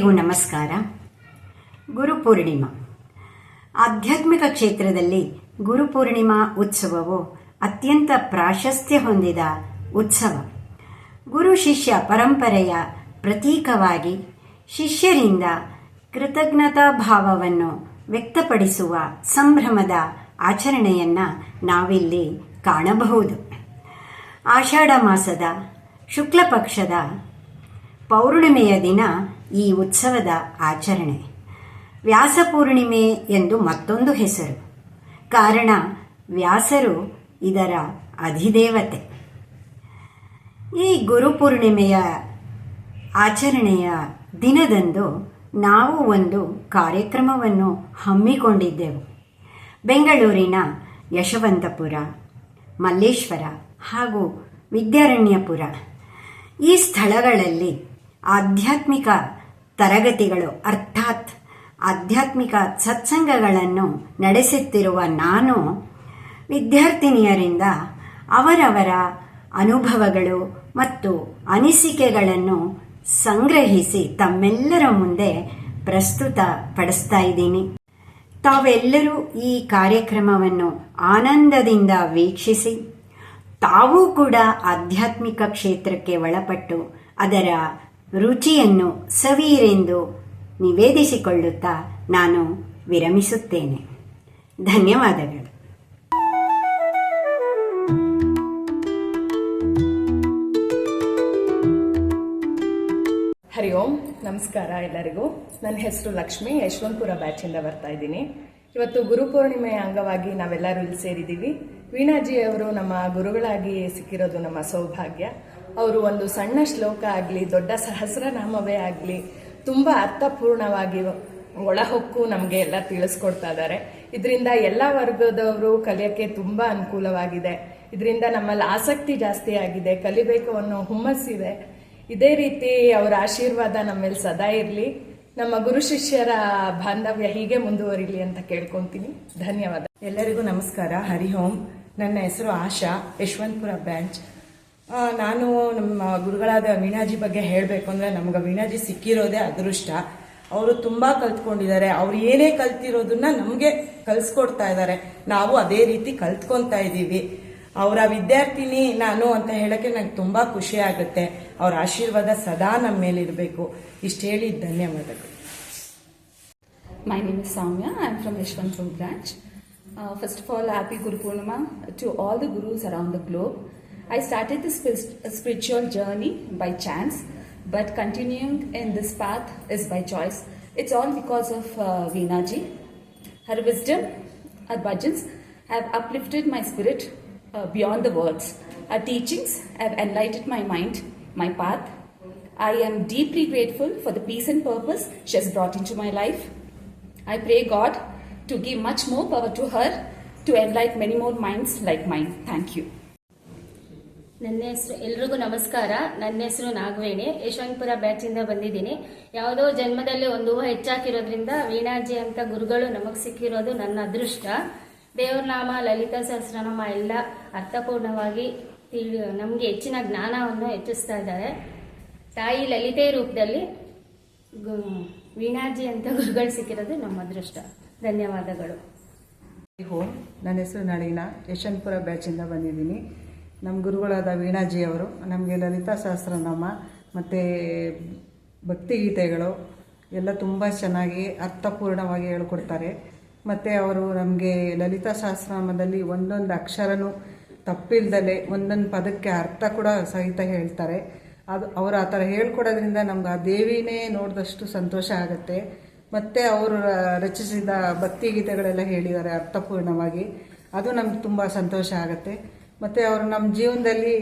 ಎಲ್ಲರಿಗೂ ನಮಸ್ಕಾರ. ಗುರುಪೂರ್ಣಿಮಾ ಆಧ್ಯಾತ್ಮಿಕ ಕ್ಷೇತ್ರದಲ್ಲಿ ಗುರುಪೂರ್ಣಿಮಾ ಉತ್ಸವವು ಅತ್ಯಂತ ಪ್ರಾಶಸ್ತ್ಯ ಹೊಂದಿದ ಉತ್ಸವ. ಗುರು ಶಿಷ್ಯ ಪರಂಪರೆಯ ಪ್ರತೀಕವಾಗಿ ಶಿಷ್ಯರಿಂದ ಕೃತಜ್ಞತಾ ಭಾವವನ್ನು ವ್ಯಕ್ತಪಡಿಸುವ ಸಂಭ್ರಮದ ಆಚರಣೆಯನ್ನು ನಾವಿಲ್ಲಿ ಕಾಣಬಹುದು. ಆಷಾಢ ಮಾಸದ ಶುಕ್ಲ ಪಕ್ಷದ ಪೌರ್ಣಿಮೆಯ ದಿನ ಈ ಉತ್ಸವದ ಆಚರಣೆ. ವ್ಯಾಸಪೂರ್ಣಿಮೆ ಎಂದು ಮತ್ತೊಂದು ಹೆಸರು. ಕಾರಣ, ವ್ಯಾಸರು ಇದರ ಅಧಿದೇವತೆ. ಈ ಗುರುಪೂರ್ಣಿಮೆಯ ಆಚರಣೆಯ ದಿನದಂದು ನಾವು ಒಂದು ಕಾರ್ಯಕ್ರಮವನ್ನು ಹಮ್ಮಿಕೊಂಡಿದ್ದೆವು. ಬೆಂಗಳೂರಿನ ಯಶವಂತಪುರ, ಮಲ್ಲೇಶ್ವರ ಹಾಗೂ ವಿದ್ಯಾರಣ್ಯಪುರ. ಈ ಸ್ಥಳಗಳಲ್ಲಿ ಆಧ್ಯಾತ್ಮಿಕ ತರಗತಿಗಳು, ಅರ್ಥಾತ್ ಆಧ್ಯಾತ್ಮಿಕ ಸತ್ಸಂಗಗಳನ್ನು ನಡೆಸುತ್ತಿರುವ ನಾನು, ವಿದ್ಯಾರ್ಥಿನಿಯರಿಂದ ಅವರವರ ಅನುಭವಗಳು ಮತ್ತು ಅನಿಸಿಕೆಗಳನ್ನು ಸಂಗ್ರಹಿಸಿ ತಮ್ಮೆಲ್ಲರ ಮುಂದೆ ಪ್ರಸ್ತುತ ಪಡಿಸ್ತಾ ಇದ್ದೀನಿ. ತಾವೆಲ್ಲರೂ ಈ ಕಾರ್ಯಕ್ರಮವನ್ನು ಆನಂದದಿಂದ ವೀಕ್ಷಿಸಿ, ತಾವೂ ಕೂಡ ಆಧ್ಯಾತ್ಮಿಕ ಕ್ಷೇತ್ರಕ್ಕೆ ಒಳಪಟ್ಟು ಅದರ ರುಚಿಯನ್ನು ಸವೀರೆಂದು ನಿವೇದಿಸಿಕೊಳ್ಳುತ್ತಾ ನಾನು ವಿರಮಿಸುತ್ತೇನೆ. ಧನ್ಯವಾದಗಳು. ಹರಿ ಓಂ ನಮಸ್ಕಾರ ಎಲ್ಲರಿಗೂ. ನನ್ನ ಹೆಸರು ಲಕ್ಷ್ಮಿ, ಯಶವಂತಪುರ ಬ್ಯಾಚಿಂದ ಬರ್ತಾ ಇದ್ದೀನಿ. ಇವತ್ತು ಗುರುಪೂರ್ಣಿಮೆಯ ಅಂಗವಾಗಿ ನಾವೆಲ್ಲರೂ ಇಲ್ಲಿ ಸೇರಿದ್ದೀವಿ. ವೀಣಾಜಿ ಅವರು ನಮ್ಮ ಗುರುಗಳಾಗಿ ಸಿಕ್ಕಿರೋದು ನಮ್ಮ ಸೌಭಾಗ್ಯ. ಅವರು ಒಂದು ಸಣ್ಣ ಶ್ಲೋಕ ಆಗಲಿ ದೊಡ್ಡ ಸಹಸ್ರನಾಮವೇ ಆಗಲಿ ತುಂಬ ಅರ್ಥಪೂರ್ಣವಾಗಿ ಒಳಹೊಕ್ಕು ನಮಗೆ ಎಲ್ಲ ತಿಳಿಸ್ಕೊಡ್ತಾ ಇದ್ದಾರೆ. ಇದರಿಂದ ಎಲ್ಲ ವರ್ಗದವರು ಕಲಿಯೋಕ್ಕೆ ತುಂಬ ಅನುಕೂಲವಾಗಿದೆ. ಇದರಿಂದ ನಮ್ಮಲ್ಲಿ ಆಸಕ್ತಿ ಜಾಸ್ತಿ ಆಗಿದೆ. ಕಲಿಬೇಕು ಅನ್ನೋ ಹುಮ್ಮಸ್ಸಿದೆ ಇದೇ. ರೀತಿ ಅವರ ಆಶೀರ್ವಾದ ನಮ್ಮಲ್ಲಿ ಸದಾ ಇರಲಿ. ನಮ್ಮ ಗುರು ಶಿಷ್ಯರ ಬಾಂಧವ್ಯ ಹೀಗೆ ಮುಂದುವರಿಲಿ ಅಂತ ಕೇಳ್ಕೊಂತೀನಿ. ಧನ್ಯವಾದ. ಎಲ್ಲರಿಗೂ ನಮಸ್ಕಾರ. ಹರಿ ಓಂ. ನನ್ನ ಹೆಸರು ಆಶಾ ಯಶವಂತಪುರ ಬ್ರಾಂಚ್ ಆ, ನಾನು ನಮ್ಮ ಗುರುಗಳಾದ ವೀಣಾಜಿ ಬಗ್ಗೆ ಹೇಳಬೇಕು ಅಂದರೆ ನಮ್ಗೆ ವೀಣಾಜಿ ಸಿಕ್ಕಿರೋದೇ ಅದೃಷ್ಟ. ಅವರು ತುಂಬ ಕಲ್ತ್ಕೊಂಡಿದ್ದಾರೆ. ಅವ್ರು ಏನೇ ಕಲ್ತಿರೋದನ್ನ ನಮಗೆ ಕಲಿಸ್ಕೊಡ್ತಾ ಇದ್ದಾರೆ. ನಾವು ಅದೇ ರೀತಿ ಕಲ್ತ್ಕೊತಾ ಇದ್ದೀವಿ. ಅವರ ವಿದ್ಯಾರ್ಥಿನಿ ನಾನು ಅಂತ ಹೇಳಕ್ಕೆ ನಂಗೆ ತುಂಬ ಖುಷಿ ಆಗುತ್ತೆ. ಅವರ ಆಶೀರ್ವಾದ ಸದಾ ನಮ್ಮ ಮೇಲಿರಬೇಕು. ಇಷ್ಟು ಹೇಳಿ ಧನ್ಯವಾದಗಳು. My name is Soumya I from from Yeshwantpur branch first of all, happy Guru Purnima to all the gurus around the globe. I started this spiritual journey by chance, but continuing in this path is by choice. It's all because of uh, Veena ji. Her wisdom, her bhajans have uplifted my spirit uh, beyond the words. Her teachings have enlightened my mind, my path. I am deeply grateful for the peace and purpose she has brought into my life. I pray God to give much more power to her to enlighten many more minds like mine. Thank you. ನನ್ನ ಹೆಸರು ಎಲ್ರಿಗೂ ನಮಸ್ಕಾರ. ನನ್ನ ಹೆಸರು ನಾಗವೇಣಿ. ಯಶವಂತಪುರ ಬ್ಯಾಚಿಂದ ಬಂದಿದ್ದೀನಿ. ಯಾವುದೋ ಜನ್ಮದಲ್ಲಿ ಒಂದು ಹೂವು ಹೆಚ್ಚಾಕಿರೋದ್ರಿಂದ ವೀಣಾಜಿ ಅಂತ ಗುರುಗಳು ನಮಗೆ ಸಿಕ್ಕಿರೋದು ನನ್ನ ಅದೃಷ್ಟ. ದೇವ್ರ ನಾಮ, ಲಲಿತಾ ಸಹಸ್ರನಾಮ ಎಲ್ಲ ಅರ್ಥಪೂರ್ಣವಾಗಿ ತಿಳಿ, ನಮಗೆ ಹೆಚ್ಚಿನ ಜ್ಞಾನವನ್ನು ಹೆಚ್ಚಿಸ್ತಾ ಇದ್ದಾರೆ. ತಾಯಿ ಲಲಿತೆ ರೂಪದಲ್ಲಿ ವೀಣಾಜಿ ಅಂತ ಗುರುಗಳು ಸಿಕ್ಕಿರೋದು ನಮ್ಮ ಅದೃಷ್ಟ. ಧನ್ಯವಾದಗಳು. ಹೋ, ನನ್ನ ಹೆಸರು ನಳಿನ. ಯಶವಂತಪುರ ಬ್ಯಾಚಿಂದ ಬಂದಿದ್ದೀನಿ. ನಮ್ಮ ಗುರುಗಳಾದ ವೀಣಾಜಿ ಅವರು ನಮಗೆ ಲಲಿತಾ ಸಹಸ್ರನಾಮ, ಮತ್ತು ಭಕ್ತಿಗೀತೆಗಳು ಎಲ್ಲ ತುಂಬ ಚೆನ್ನಾಗಿ ಅರ್ಥಪೂರ್ಣವಾಗಿ ಹೇಳ್ಕೊಡ್ತಾರೆ. ಮತ್ತು ಅವರು ನಮಗೆ ಲಲಿತಾ ಸಹಸ್ರನಾಮದಲ್ಲಿ ಒಂದೊಂದು ಅಕ್ಷರನೂ ತಪ್ಪಿಲ್ದಲೆ ಒಂದೊಂದು ಪದಕ್ಕೆ ಅರ್ಥ ಕೂಡ ಸಹಿತ ಹೇಳ್ತಾರೆ. ಅದು ಅವರು ಆ ಥರ ಹೇಳ್ಕೊಡೋದ್ರಿಂದ ನಮ್ಗೆ ಆ ದೇವಿನೇ ನೋಡಿದಷ್ಟು ಸಂತೋಷ ಆಗುತ್ತೆ. ಮತ್ತು ಅವರು ರಚಿಸಿದ ಭಕ್ತಿಗೀತೆಗಳೆಲ್ಲ ಹೇಳಿದ್ದಾರೆ ಅರ್ಥಪೂರ್ಣವಾಗಿ. ಅದು ನಮ್ಗೆ ತುಂಬ ಸಂತೋಷ ಆಗುತ್ತೆ. ಮತ್ತು ಅವರು ನಮ್ಮ ಜೀವನದಲ್ಲಿ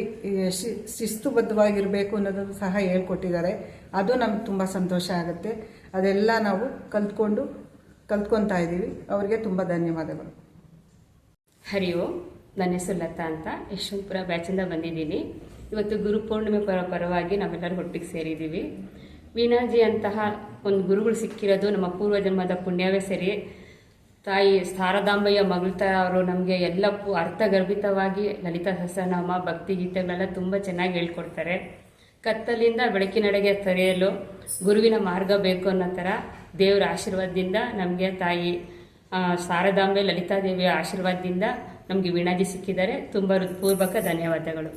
ಶಿಸ್ತುಬದ್ಧವಾಗಿರಬೇಕು ಅನ್ನೋದನ್ನು ಸಹ ಹೇಳ್ಕೊಟ್ಟಿದ್ದಾರೆ. ಅದು ನಮ್ಗೆ ತುಂಬ ಸಂತೋಷ ಆಗುತ್ತೆ. ಅದೆಲ್ಲ ನಾವು ಕಲ್ತ್ಕೊಂಡು ಕಲ್ತ್ಕೊತಾ ಇದ್ದೀವಿ. ಅವರಿಗೆ ತುಂಬ ಧನ್ಯವಾದಗಳು. ಹರಿ ಓಂ. ನನ್ನ ಹೆಸರು ಲತಾ ಅಂತ. ಯಶವಂತಪುರ ಬ್ಯಾಚಿಂದ ಬಂದಿದ್ದೀನಿ. ಇವತ್ತು ಗುರು ಪೂರ್ಣಿಮೆ ಪರ, ಪರವಾಗಿ ನಾವೆಲ್ಲರೂ ಒಟ್ಟಿಗೆ ಸೇರಿದ್ದೀವಿ. ವೀಣಾಜಿ ಅಂತಹ ಒಂದು ಗುರುಗಳು ಸಿಕ್ಕಿರೋದು ನಮ್ಮ ಪೂರ್ವಜನ್ಮದ ಪುಣ್ಯವೇ ಸರಿ. ತಾಯಿ ಶಾರದಾಂಬೆಯ ಮಗಳ ಥರ ಅವರು ನಮಗೆ ಎಲ್ಲ ಅರ್ಥಗರ್ಭಿತವಾಗಿ ಲಲಿತಾ ಸಹಸ್ರನಾಮ, ಭಕ್ತಿ ಗೀತೆಗಳೆಲ್ಲ ತುಂಬ ಚೆನ್ನಾಗಿ ಹೇಳ್ಕೊಡ್ತಾರೆ. ಕತ್ತಲಿಂದ ಬೆಳಕಿನಡೆಗೆ ತೆರೆಯಲು ಗುರುವಿನ ಮಾರ್ಗ ಬೇಕು ಅನ್ನೋ ಥರ ದೇವರ ಆಶೀರ್ವಾದದಿಂದ ನಮಗೆ ತಾಯಿ ಶಾರದಾಂಬೆ ಲಲಿತಾದೇವಿಯ ಆಶೀರ್ವಾದದಿಂದ ನಮಗೆ ವೀಣಾಜಿ ಸಿಕ್ಕಿದ್ದಾರೆ. ತುಂಬ ಹೃತ್ಪೂರ್ವಕ ಧನ್ಯವಾದಗಳು.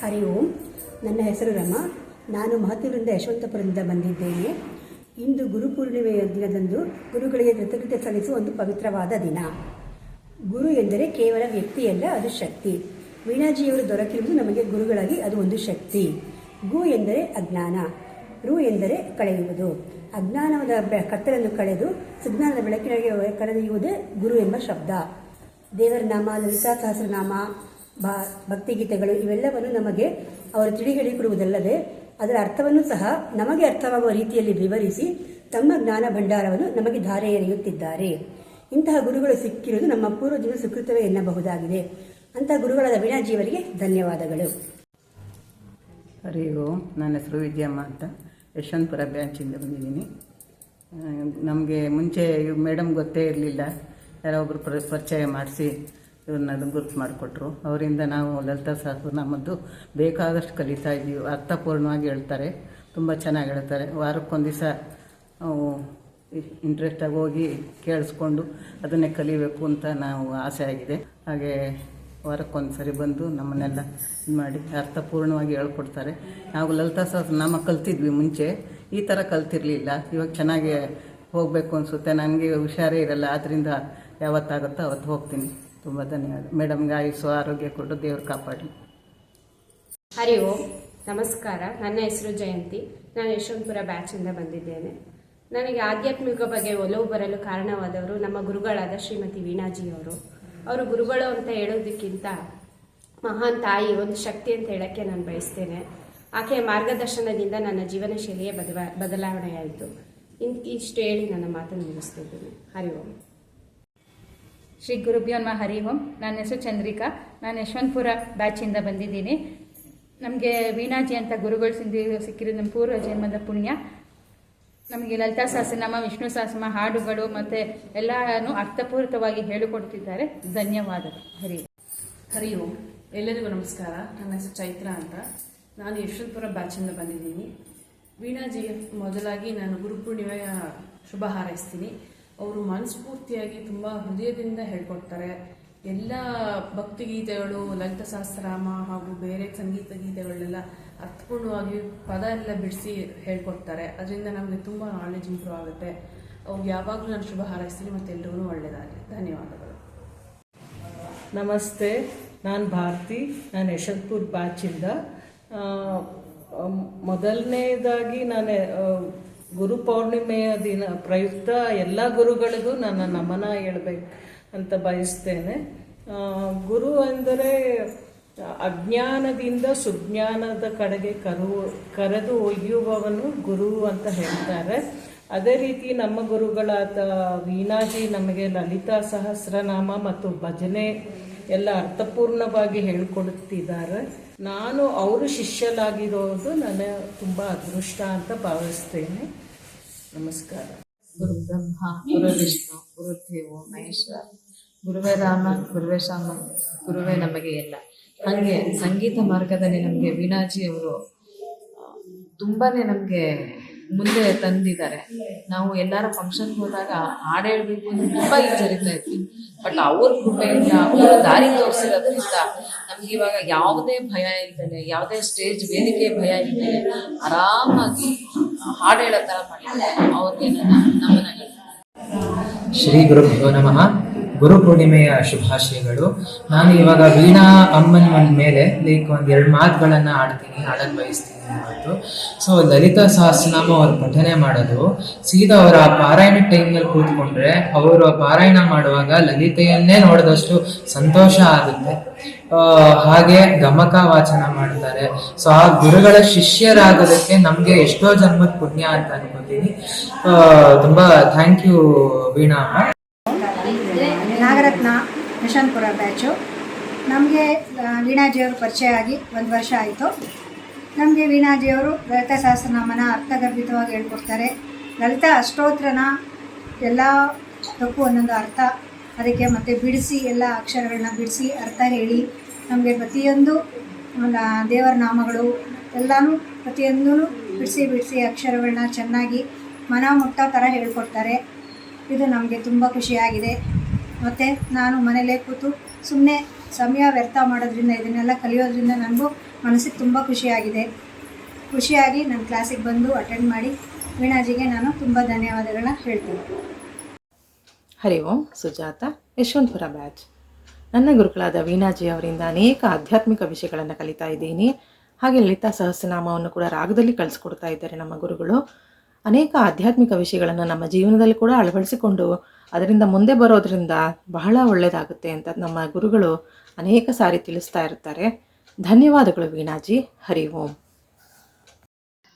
ಹರಿ ಓಂ. ನನ್ನ ಹೆಸರು ರಮ. ನಾನು ಮಹತ್ತೂರಿಂದ ಯಶವಂತಪುರದಿಂದ ಬಂದಿದ್ದೇನೆ. ಇಂದು ಗುರುಪೂರ್ಣಿಮೆಯ ದಿನದಂದು ಗುರುಗಳಿಗೆ ಕೃತಜ್ಞತೆ ಸಲ್ಲಿಸುವ ಒಂದು ಪವಿತ್ರವಾದ ದಿನ. ಗುರು ಎಂದರೆ ಕೇವಲ ವ್ಯಕ್ತಿಯಲ್ಲ, ಅದು ಶಕ್ತಿ. ವೀಣಾಜಿಯವರು ದೊರಕಿರುವುದು ನಮಗೆ ಗುರುಗಳಾಗಿ ಅದು ಒಂದು ಶಕ್ತಿ. ಗು ಎಂದರೆ ಅಜ್ಞಾನ. ರು ಎಂದರೆ ಕಳೆಯುವುದು. ಅಜ್ಞಾನದ ಕತ್ತಲನ್ನು ಕಳೆದು ಸುಜ್ಞಾನದ ಬೆಳಕಿನಗೆ ಕರೆದೊಯ್ಯುವುದೇ ಗುರು ಎಂಬ ಶಬ್ದ. ದೇವರ ನಾಮ, ಲಲಿತಾ ಸಹಸ್ರನಾಮ ಭಕ್ತಿಗೀತೆಗಳು ಇವೆಲ್ಲವನ್ನು ನಮಗೆ ಅವರು ತಿಳಿ ಹೇಳಿಕೊಡುವುದಲ್ಲದೆ ಅದರ ಅರ್ಥವನ್ನು ಸಹ ನಮಗೆ ಅರ್ಥವಾಗುವ ರೀತಿಯಲ್ಲಿ ವಿವರಿಸಿ ತಮ್ಮ ಜ್ಞಾನ ಭಂಡಾರವನ್ನು ನಮಗೆ ಧಾರೆ ಎರೆಯುತ್ತಿದ್ದಾರೆ. ಇಂತಹ ಗುರುಗಳು ಸಿಕ್ಕಿರುವುದು ನಮ್ಮ ಪೂರ್ವಜನ ಸುಕೃತವೇ ಎನ್ನಬಹುದಾಗಿದೆ. ಅಂತಹ ಗುರುಗಳಾದ ವೀಣಾಜಿಯವರಿಗೆ ಧನ್ಯವಾದಗಳು. ಹರಿ ಓಂ. ನನ್ನ ಹೆಸರು ವಿದ್ಯಮ್ಮ ಅಂತ. ಯಶವಂತಪುರ ಬ್ಯಾಂಚಿಂದ ಬಂದಿದ್ದೀನಿ. ನಮಗೆ ಮುಂಚೆ ಮೇಡಮ್ ಗೊತ್ತೇ ಇರಲಿಲ್ಲ. ಯಾರೋ ಒಬ್ಬರು ಪ್ರ, ಪರಿಚಯ ಮಾಡಿಸಿ ಇವ್ರನ್ನ ಅದನ್ನು ಗುರುತು ಮಾಡಿಕೊಟ್ರು. ಅವರಿಂದ ನಾವು ಲಲಿತಾ ನಮ್ಮದು ಬೇಕಾದಷ್ಟು ಕಲಿತಾ ಇದ್ದೀವಿ. ಅರ್ಥಪೂರ್ಣವಾಗಿ ಹೇಳ್ತಾರೆ. ತುಂಬ ಚೆನ್ನಾಗಿ ಹೇಳ್ತಾರೆ. ವಾರಕ್ಕೊಂದು ದಿವಸ ಇಂಟ್ರೆಸ್ಟಾಗಿ ಹೋಗಿ ಕೇಳಿಸ್ಕೊಂಡು ಅದನ್ನೇ ಕಲಿಬೇಕು ಅಂತ ನಾವು ಆಸೆ ಆಗಿದೆ. ಹಾಗೆ ವಾರಕ್ಕೊಂದು ಸರಿ ಬಂದು ನಮ್ಮನ್ನೆಲ್ಲ ಇದು ಮಾಡಿ ಅರ್ಥಪೂರ್ಣವಾಗಿ ಹೇಳ್ಕೊಡ್ತಾರೆ. ನಾವು ಲಲಿತಾ ನಮ್ಮ ಕಲ್ತಿದ್ವಿ ಮುಂಚೆ. ಈ ಥರ ಕಲ್ತಿರಲಿಲ್ಲ. ಇವಾಗ ಚೆನ್ನಾಗಿ ಹೋಗಬೇಕು ಅನಿಸುತ್ತೆ. ನನಗೆ ಹುಷಾರೇ ಇರಲ್ಲ. ಆದ್ದರಿಂದ ಯಾವತ್ತಾಗುತ್ತೋ ಅವತ್ತು ಹೋಗ್ತೀನಿ. ತುಂಬ ಧನ್ಯವಾದ. ಮೇಡಮ್ಗೆ ಆಯುಸ್ಸು ಆರೋಗ್ಯ ಕೊಟ್ಟು ದೇವ್ರು ಕಾಪಾಡಿ. ಹರಿ ಓಂ ನಮಸ್ಕಾರ. ನನ್ನ ಹೆಸರು ಜಯಂತಿ. ನಾನು ಯಶವಂತಪುರ ಬ್ಯಾಚಿಂದ ಬಂದಿದ್ದೇನೆ. ನನಗೆ ಆಧ್ಯಾತ್ಮಿಕ ಬಗ್ಗೆ ಒಲವು ಬರಲು ಕಾರಣವಾದವರು ನಮ್ಮ ಗುರುಗಳಾದ ಶ್ರೀಮತಿ ವೀಣಾಜಿಯವರು. ಅವರು ಗುರುಗಳು ಅಂತ ಹೇಳೋದಕ್ಕಿಂತ ಮಹಾನ್ ತಾಯಿ, ಒಂದು ಶಕ್ತಿ ಅಂತ ಹೇಳೋಕ್ಕೆ ನಾನು ಬಯಸ್ತೇನೆ. ಆಕೆಯ ಮಾರ್ಗದರ್ಶನದಿಂದ ನನ್ನ ಜೀವನ ಶೈಲಿಯೇ ಬದಲ ಬದಲಾವಣೆಯಾಯಿತು. ಇನ್, ಇಷ್ಟು ಹೇಳಿ ನನ್ನ ಮಾತನ್ನು ಮುಗಿಸ್ತಿದ್ದೀನಿ. ಹರಿ ಓಂ ಶ್ರೀ ಗುರುಭ್ಯೋ ನಮಃ, ಹರಿ ಓಂ. ನನ್ನ ಹೆಸರು ಚಂದ್ರಿಕಾ. ನಾನು ಯಶವಂತಪುರ ಬ್ಯಾಚಿಂದ ಬಂದಿದ್ದೀನಿ. ನಮಗೆ ವೀಣಾಜಿ ಅಂತ ಗುರುಗಳು ಸಿಂಧಿ ಸಿಕ್ಕಿರೋ ನಮ್ಮ ಪೂರ್ವ ಜನ್ಮದ ಪುಣ್ಯ. ನಮಗೆ ಲಲಿತಾ ಸಹಸ್ರನಾಮ, ವಿಷ್ಣು ಸಹಸ್ರನಾಮ, ಹಾಡುಗಳು ಮತ್ತು ಎಲ್ಲನೂ ಅರ್ಥಪೂರ್ತವಾಗಿ ಹೇಳಿಕೊಡ್ತಿದ್ದಾರೆ. ಧನ್ಯವಾದಗಳು. ಹರಿ ಹರಿ ಓಂ. ಎಲ್ಲರಿಗೂ ನಮಸ್ಕಾರ. ನನ್ನ ಹೆಸರು ಚೈತ್ರ ಅಂತ. ನಾನು ಯಶವಂತಪುರ ಬ್ಯಾಚಿಂದ ಬಂದಿದ್ದೀನಿ. ವೀಣಾಜಿ ಮೊದಲಾಗಿ ನಾನು ಗುರುಪೂರ್ಣಿಮೆಯ ಶುಭ ಹಾರೈಸ್ತೀನಿ. ಅವರು ಮನಸ್ಫೂರ್ತಿಯಾಗಿ ತುಂಬ ಹೃದಯದಿಂದ ಹೇಳ್ಕೊಡ್ತಾರೆ. ಎಲ್ಲ ಭಕ್ತಿಗೀತೆಗಳು ಲಲಿತ ಹಾಗೂ ಬೇರೆ ಸಂಗೀತ ಗೀತೆಗಳನ್ನೆಲ್ಲ ಅರ್ಥಪೂರ್ಣವಾಗಿ ಪದ ಎಲ್ಲ ಬಿಡಿಸಿ ಹೇಳ್ಕೊಡ್ತಾರೆ. ಅದರಿಂದ ನಮಗೆ ತುಂಬ ನಾಲೆಜ್ ಇಂಪ್ರೂವ್ ಆಗುತ್ತೆ. ಅವ್ರಿಗೆ ಯಾವಾಗಲೂ ನಾನು ಶುಭ ಹಾರೈಸ್ತೀನಿ ಮತ್ತು ಎಲ್ರಿಗೂ ಒಳ್ಳೆಯದಾಗಲಿ ಧನ್ಯವಾದಗಳು. ನಮಸ್ತೆ. ನಾನು ಭಾರತಿ. ನಾನು ಯಶವಂತಪುರ್ ಬ್ಯಾಚಿಂದ ಮೊದಲನೇದಾಗಿ ನಾನು ಗುರು ಪೌರ್ಣಿಮೆಯ ದಿನ, ಪ್ರಯುಕ್ತ ಎಲ್ಲ ಗುರುಗಳಿಗೂ ನನ್ನ ನಮನ ಹೇಳ್ಬೇಕು ಅಂತ ಬಯಸ್ತೇನೆ. ಗುರು ಅಂದರೆ ಅಜ್ಞಾನದಿಂದ ಸುಜ್ಞಾನದ ಕಡೆಗೆ ಕರು, ಕರೆದು ಒಯ್ಯುವವನು ಗುರು ಅಂತ ಹೇಳ್ತಾರೆ. ಅದೇ ರೀತಿ ನಮ್ಮ ಗುರುಗಳಾದ ವೀಣಾಜಿ ನಮಗೆ ಲಲಿತಾ ಸಹಸ್ರನಾಮ ಮತ್ತು ಭಜನೆ ಎಲ್ಲ ಅರ್ಥಪೂರ್ಣವಾಗಿ ಹೇಳ್ಕೊಡುತ್ತಿದ್ದಾರೆ. ನಾನು ಅವರು ಶಿಷ್ಯಲಾಗಿರೋದು ನನ್ನ ತುಂಬ ಅದೃಷ್ಟ ಅಂತ ಭಾವಿಸ್ತೇನೆ. ನಮಸ್ಕಾರ. ಗುರು ಬ್ರಹ್ಮ, ಗುರು ವಿಷ್ಣು ಗುರುದೇವೋ ಮಹೇಶ್ವರ, ಗುರುವೇ ರಾಮ, ಗುರುವೇ ಶಾಮ, ಗುರುವೇ ನಮಗೆ ಎಲ್ಲ. ಹಾಗೆ ಸಂಗೀತ ಮಾರ್ಗದಲ್ಲಿ ನಮಗೆ ವೀಣಾಜಿ ಅವರು ತುಂಬಾನೇ ನಮಗೆ ಮುಂದೆ ತಂದಿದ್ದಾರೆ. ನಾವು ಎಲ್ಲಾರ ಫಂಕ್ಷನ್ ಹೋದಾಗ ಹಾಡು ಹೇಳ್ಬೇಕು ಅಂತ ತುಂಬಾ ಜರಿತಾ ಇದ್ವಿ ಬಟ್ ಅವ್ರ ಕೃಪೆಯಿಂದ ಅವ್ರ ದಾರಿ ತೋರಿಸಿರೋದ್ರಿಂದ ನಮ್ಗೆ ಇವಾಗ ಯಾವುದೇ ಭಯ ಇಲ್ದೇನೆ, ಯಾವುದೇ ಸ್ಟೇಜ್ ವೇದಿಕೆ ಭಯ ಇಲ್ದೇನೆ ಆರಾಮಾಗಿ ಹಾಡು ಹೇಳೋ ತರ ಮಾಡಿದ್ದಾರೆ. ಅವ್ರಿಗೆ ನನ್ನ ಶ್ರೀ ಗುರುಭ್ಯೋ ನಮಃ. ಗುರು ಪೂರ್ಣಿಮೆಯ ಶುಭಾಶಯಗಳು. ನಾನು ಇವಾಗ ವೀಣಾ ಅಮ್ಮನ ಮೇಲೆ ಲೈಕ್ ಒಂದ್ ಎರಡು ಮಾತುಗಳನ್ನ ಆಡ್ತೀನಿ ಆಡಕ್ ಬಯಸ್ತೀನಿ ಇವತ್ತು ಸೊ ಲಲಿತಾ ಸಹಸ್ರನಾಮ ಅವ್ರು ಪಠನೆ ಮಾಡೋದು. ಸೀದಾ ಅವರ ಪಾರಾಯಣ ಟೈಮ್ನಲ್ಲಿ ಕೂತ್ಕೊಂಡ್ರೆ ಅವರು ಪಾರಾಯಣ ಮಾಡುವಾಗ ಲಲಿತೆಯನ್ನೇ ನೋಡಿದಷ್ಟು ಸಂತೋಷ ಆಗುತ್ತೆ. ಆ, ಹಾಗೆ ಗಮಕ ವಾಚನ ಮಾಡ್ತಾರೆ. ಸೊ ಆ ಗುರುಗಳ ಶಿಷ್ಯರಾಗೋದಕ್ಕೆ ನಮಗೆ ಎಷ್ಟೋ ಜನ್ಮದ ಪುಣ್ಯ ಅಂತ ಅನ್ಕೋತೀನಿ. ತುಂಬಾ thank you Veena Nagaratna Yeshwantpur batch. ನಮಗೆ ವೀಣಾಜಿಯವರು ಪರಿಚಯ ಆಗಿ ಒಂದು ವರ್ಷ ಆಯಿತು. ನಮಗೆ ವೀಣಾಜಿಯವರು ಲಲಿತ ಸಹಸ್ರನಾಮನ ಅರ್ಥಗರ್ಭಿತವಾಗಿ ಹೇಳ್ಕೊಡ್ತಾರೆ. ಲಲಿತ ಅಷ್ಟೋತ್ರನ ಎಲ್ಲ ತಪ್ಪು ಒಂದೊಂದು ಅರ್ಥ. ಅದಕ್ಕೆ ಮತ್ತು ಬಿಡಿಸಿ ಎಲ್ಲ ಅಕ್ಷರಗಳನ್ನ ಬಿಡಿಸಿ ಅರ್ಥ ಹೇಳಿ ನಮಗೆ ಪ್ರತಿಯೊಂದು ದೇವರ ನಾಮಗಳು ಎಲ್ಲನೂ ಪ್ರತಿಯೊಂದೂ ಬಿಡಿಸಿ ಬಿಡಿಸಿ ಅಕ್ಷರಗಳನ್ನ ಚೆನ್ನಾಗಿ ಮನ ಮುಟ್ಟ ಥರ ಹೇಳ್ಕೊಡ್ತಾರೆ. ಇದು ನಮಗೆ ತುಂಬ ಖುಷಿಯಾಗಿದೆ. ಮತ್ತು ನಾನು ಮನೇಲೇ ಕೂತು ಸುಮ್ಮನೆ ಸಮಯ ವ್ಯರ್ಥ ಮಾಡೋದ್ರಿಂದ, ಇದನ್ನೆಲ್ಲ ಕಲಿಯೋದ್ರಿಂದ ನನಗೂ ಮನಸ್ಸಿಗೆ ತುಂಬ ಖುಷಿಯಾಗಿದೆ. ಖುಷಿಯಾಗಿ ನನ್ನ ಕ್ಲಾಸಿಗೆ ಬಂದು ಅಟೆಂಡ್ ಮಾಡಿ ವೀಣಾಜಿಗೆ ನಾನು ತುಂಬ ಧನ್ಯವಾದಗಳನ್ನ ಹೇಳ್ತೀನಿ. ಹರಿ ಓಂ, ಸುಜಾತ, ಯಶವಂತಪುರ ಬ್ಯಾಚ್. ನನ್ನ ಗುರುಗಳಾದ ವೀಣಾಜಿ ಅವರಿಂದ ಅನೇಕ ಆಧ್ಯಾತ್ಮಿಕ ವಿಷಯಗಳನ್ನು ಕಲಿತಾ ಇದ್ದೀನಿ. ಹಾಗೆ ಲಲಿತಾ ಸಹಸ್ರನಾಮವನ್ನು ಕೂಡ ರಾಗದಲ್ಲಿ ಕಳಿಸ್ಕೊಡ್ತಾ ಇದ್ದಾರೆ ನಮ್ಮ ಗುರುಗಳು. ಅನೇಕ ಆಧ್ಯಾತ್ಮಿಕ ವಿಷಯಗಳನ್ನು ನಮ್ಮ ಜೀವನದಲ್ಲಿ ಕೂಡ ಅಳವಡಿಸಿಕೊಂಡು ಅದರಿಂದ ಮುಂದೆ ಬರೋದರಿಂದ ಬಹಳ ಒಳ್ಳೆಯದಾಗುತ್ತೆ ಅಂತ ನಮ್ಮ ಗುರುಗಳು ಅನೇಕ ಸಾರಿ ತಿಳಿಸ್ತಾ ಇರ್ತಾರೆ. ಧನ್ಯವಾದಗಳು Veenaji. Hari Om.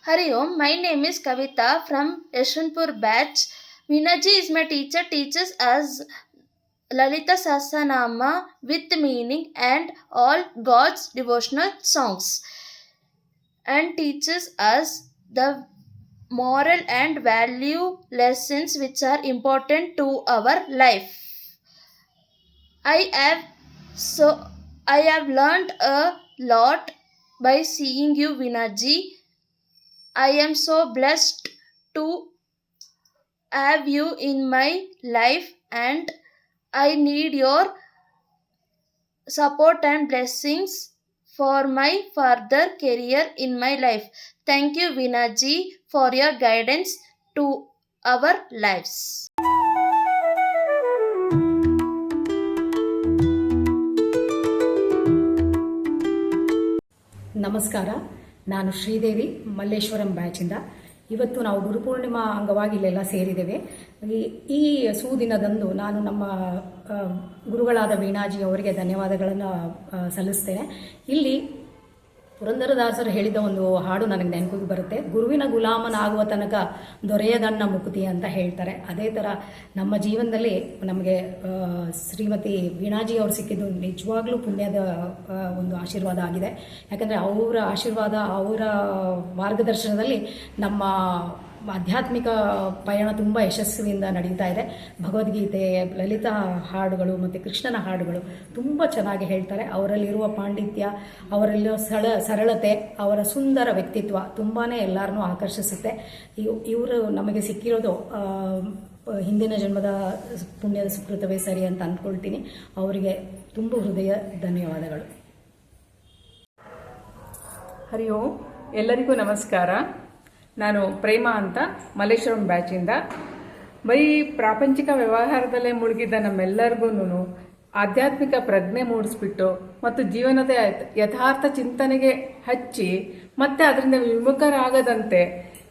Hari Om. My name is Kavita from Yeshwantpur batch. Veenaji is my teacher, teachers as Lalita Sahasranama with meaning and all gods devotional songs. And teachers as the moral and value lessons which are important to our life. I have so I have learned a lot by seeing you Vinaji. I am so blessed to have you in my life and I need your support and blessings for my further career in my life. Thank you, Vinaji, for your guidance to our lives. ನಮಸ್ಕಾರ. ನಾನು ಶ್ರೀದೇವಿ ಮಲ್ಲೇಶ್ವರಂ ಬ್ಯಾಚಿಂದ. ಇವತ್ತು ನಾವು ಗುರುಪೂರ್ಣಿಮಾ ಅಂಗವಾಗಿ ಇಲ್ಲೆಲ್ಲ ಸೇರಿದ್ದೇವೆ. ಈ ಸುದಿನದಂದು ನಾನು ನಮ್ಮ ಗುರುಗಳಾದ ವೀಣಾಜಿ ಅವರಿಗೆ ಧನ್ಯವಾದಗಳನ್ನು ಸಲ್ಲಿಸ್ತೇನೆ. ಇಲ್ಲಿ ಪುರಂದರದಾಸರು ಹೇಳಿದ ಒಂದು ಹಾಡು ನನಗೆ ನೆನಪಿಗೆ ಬರುತ್ತೆ. ಗುರುವಿನ ಗುಲಾಮನಾಗುವ ತನಕ ದೊರೆಯದನ್ನ ಮುಕ್ತಿ ಅಂತ ಹೇಳ್ತಾರೆ. ಅದೇ ಥರ ನಮ್ಮ ಜೀವನದಲ್ಲಿ ನಮಗೆ ಶ್ರೀಮತಿ ವೀಣಾಜಿ ಅವರು ಸಿಕ್ಕಿದ್ದು ನಿಜವಾಗ್ಲೂ ಪುಣ್ಯದ ಒಂದು ಆಶೀರ್ವಾದ ಆಗಿದೆ. ಯಾಕಂದರೆ ಅವರ ಆಶೀರ್ವಾದ ಅವರ ಮಾರ್ಗದರ್ಶನದಲ್ಲಿ ನಮ್ಮ ಆಧ್ಯಾತ್ಮಿಕ ಪಯಣ ತುಂಬ ಯಶಸ್ವಿಯಿಂದ ನಡೀತಾ ಇದೆ. ಭಗವದ್ಗೀತೆ, ಲಲಿತಾ ಹಾಡುಗಳು ಮತ್ತು ಕೃಷ್ಣನ ಹಾಡುಗಳು ತುಂಬ ಚೆನ್ನಾಗಿ ಹೇಳ್ತಾರೆ. ಅವರಲ್ಲಿರುವ ಪಾಂಡಿತ್ಯ ಅವರಲ್ಲಿರೋ ಸಳ, ಸರಳತೆ, ಅವರ ಸುಂದರ ವ್ಯಕ್ತಿತ್ವ ತುಂಬಾ ಎಲ್ಲರನ್ನೂ ಆಕರ್ಷಿಸುತ್ತೆ. ಇವ್, ಇವರು ನಮಗೆ ಸಿಕ್ಕಿರೋದು ಹಿಂದಿನ ಜನ್ಮದ ಪುಣ್ಯದ ಸುಕೃತವೇ ಸರಿ ಅಂತ ಅಂದ್ಕೊಳ್ತೀನಿ ಅವರಿಗೆ ತುಂಬ ಹೃದಯ ಧನ್ಯವಾದಗಳು. ಹರಿ ಓಂ. ಎಲ್ಲರಿಗೂ ನಮಸ್ಕಾರ. ನಾನು ಪ್ರೇಮ ಅಂತ, ಮಲ್ಲೇಶ್ವರಂ ಬ್ಯಾಚಿಂದ ಬರೀ ಪ್ರಾಪಂಚಿಕ ವ್ಯವಹಾರದಲ್ಲೇ ಮುಳುಗಿದ್ದ ನಮ್ಮೆಲ್ಲರಿಗೂ ಆಧ್ಯಾತ್ಮಿಕ ಪ್ರಜ್ಞೆ ಮೂಡಿಸ್ಬಿಟ್ಟು ಮತ್ತು ಜೀವನದ ಯಥ- ಯಥಾರ್ಥ ಚಿಂತನೆಗೆ ಹಚ್ಚಿ ಮತ್ತೆ ಅದರಿಂದ ವಿಮುಖರಾಗದಂತೆ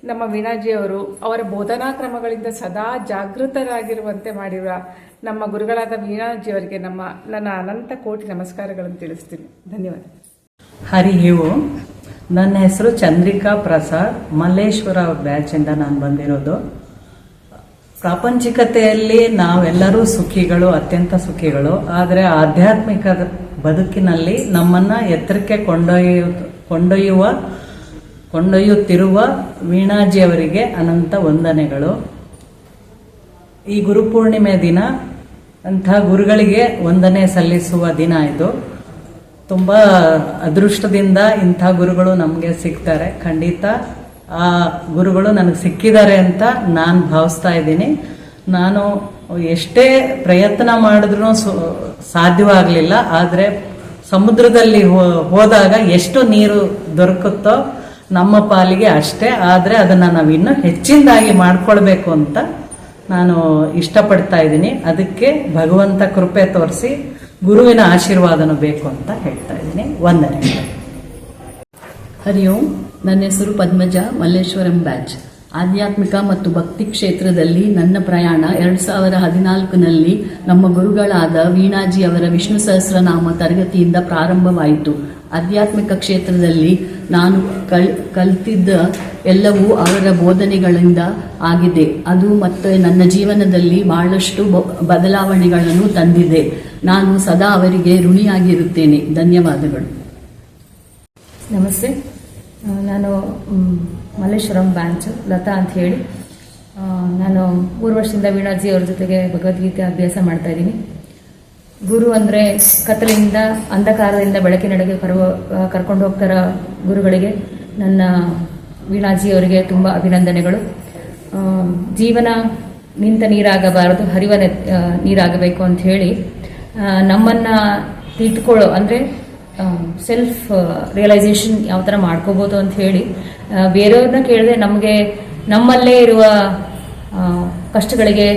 ನಮ್ಮ ವೀಣಾಜಿಯವರು ಅವರ ಬೋಧನಾ ಕ್ರಮಗಳಿಂದ ಸದಾ ಜಾಗೃತರಾಗಿರುವಂತೆ ಮಾಡಿರುವ ನಮ್ಮ ಗುರುಗಳಾದ ವೀಣಾಜಿಯವರಿಗೆ ನಮ್ಮ, ನನ್ನ ಅನಂತ ಕೋಟಿ ನಮಸ್ಕಾರಗಳನ್ನು ತಿಳಿಸ್ತೀನಿ. ಧನ್ಯವಾದ ಹರಿ ಓಂ ನನ್ನ ಹೆಸರು ಚಂದ್ರಿಕಾ ಪ್ರಸಾದ್. ಮಲ್ಲೇಶ್ವರ ಬ್ಯಾಚಿಂದ ನಾನು ಬಂದಿರೋದು. ಪ್ರಾಪಂಚಿಕತೆಯಲ್ಲಿ ನಾವೆಲ್ಲರೂ ಸುಖಿಗಳು, ಅತ್ಯಂತ ಸುಖಿಗಳು. ಆದರೆ ಆಧ್ಯಾತ್ಮಿಕ ಬದುಕಿನಲ್ಲಿ ನಮ್ಮನ್ನು ಎತ್ತರಕ್ಕೆ ಕೊಂಡೊಯ್ಯು, ಕೊಂಡೊಯ್ಯುವ, ಕೊಂಡೊಯ್ಯುತ್ತಿರುವ ವೀಣಾಜಿಯವರಿಗೆ ಅನಂತ ವಂದನೆಗಳು. ಈ ಗುರುಪೂರ್ಣಿಮೆ ದಿನ ಅಂಥ ಗುರುಗಳಿಗೆ ವಂದನೆ ಸಲ್ಲಿಸುವ ದಿನ ಇದು. ತುಂಬ ಅದೃಷ್ಟದಿಂದ ಇಂಥ ಗುರುಗಳು ನಮಗೆ ಸಿಗ್ತಾರೆ. ಖಂಡಿತ ಆ ಗುರುಗಳು ನನಗೆ ಸಿಕ್ಕಿದ್ದಾರೆ ಅಂತ ನಾನು ಭಾವಿಸ್ತಾ ಇದ್ದೀನಿ. ನಾನು ಎಷ್ಟೇ ಪ್ರಯತ್ನ ಮಾಡಿದ್ರೂ ಸಾಧ್ಯವಾಗಲಿಲ್ಲ. ಆದರೆ ಸಮುದ್ರದಲ್ಲಿ ಹೋದಾಗ ಎಷ್ಟು ನೀರು ದೊರಕುತ್ತೋ ನಮ್ಮ ಪಾಲಿಗೆ ಅಷ್ಟೇ. ಆದರೆ ಅದನ್ನು ನಾವು ಇನ್ನೂ ಹೆಚ್ಚಿನದಾಗಿ ಮಾಡಿಕೊಳ್ಬೇಕು ಅಂತ ನಾನು ಇಷ್ಟಪಡ್ತಾ ಇದ್ದೀನಿ. ಅದಕ್ಕೆ ಭಗವಂತ ಕೃಪೆ ತೋರಿಸಿ ಗುರುವಿನ ಆಶೀರ್ವಾದನ ಬೇಕು ಅಂತ ಹೇಳ್ತಾ ಇದ್ದೀನಿ. ವಂದನೆಗಳು ಹರಿ ಓಂ. ನನ್ನ ಹೆಸರು ಪದ್ಮಜ, ಮಲ್ಲೇಶ್ವರಂ ಬ್ಯಾಚ್. ಆಧ್ಯಾತ್ಮಿಕ ಮತ್ತು ಭಕ್ತಿ ಕ್ಷೇತ್ರದಲ್ಲಿ ನನ್ನ ಪ್ರಯಾಣ ಎರಡು ಸಾವಿರ ಹದಿನಾಲ್ಕನಲ್ಲಿ ನಮ್ಮ ಗುರುಗಳಾದ ವೀಣಾಜಿ ಅವರ ವಿಷ್ಣು ಸಹಸ್ರನಾಮ ತರಗತಿಯಿಂದ ಪ್ರಾರಂಭವಾಯಿತು. ಆಧ್ಯಾತ್ಮಿಕ ಕ್ಷೇತ್ರದಲ್ಲಿ ನಾನು ಕಲ್, ಕಲ್ತಿದ್ದ ಎಲ್ಲವೂ ಅವರ ಬೋಧನೆಗಳಿಂದ ಆಗಿದೆ. ಅದು ಮತ್ತು ನನ್ನ ಜೀವನದಲ್ಲಿ ಬಹಳಷ್ಟು ಬದಲಾವಣೆಗಳನ್ನು ತಂದಿದೆ. ನಾನು ಸದಾ ಅವರಿಗೆ ಋಣಿಯಾಗಿರುತ್ತೇನೆ. ಧನ್ಯವಾದಗಳು. ನಮಸ್ತೆ. ನಾನು ಮಲ್ಲೇಶ್ವರಂ ಬ್ಯಾಂಚ್, ಲತಾ ಅಂತ ಹೇಳಿ. ನಾನು ಮೂರು ವರ್ಷದಿಂದ ವೀಣಾಜಿ ಅವ್ರ ಜೊತೆಗೆ ಭಗವದ್ಗೀತೆ ಅಭ್ಯಾಸ ಮಾಡ್ತಾ ಇದ್ದೀನಿ. ಗುರು ಅಂದರೆ ಕತ್ತಲೆಯಿಂದ ಅಂಧಕಾರದಿಂದ ಬೆಳಕಿನಡೆಗೆ ಕರುವ ಕರ್ಕೊಂಡು ಹೋಗ್ತಾರ ಗುರುಗಳಿಗೆ. ನನ್ನ ವೀಣಾಜಿ ಅವರಿಗೆ ತುಂಬ ಅಭಿನಂದನೆಗಳು. ಜೀವನ ನಿಂತ ನೀರಾಗಬಾರದು ಹರಿವ ನೀರಾಗಬೇಕು ಅಂತ ಹೇಳಿ ನಮ್ಮನ್ನು ತಿಳ್ಕೊಳ್ಳೋ ಅಂದರೆ ಸೆಲ್ಫ್ ರಿಯಲೈಸೇಷನ್ ಯಾವ ಥರ ಮಾಡ್ಕೋಬೋದು ಅಂತ ಹೇಳಿ ಬೇರೆಯವ್ರನ್ನ ಕೇಳಿದ್ರೆ ನಮಗೆ ನಮ್ಮಲ್ಲೇ ಇರುವ ಕಷ್ಟಗಳಿಗೆ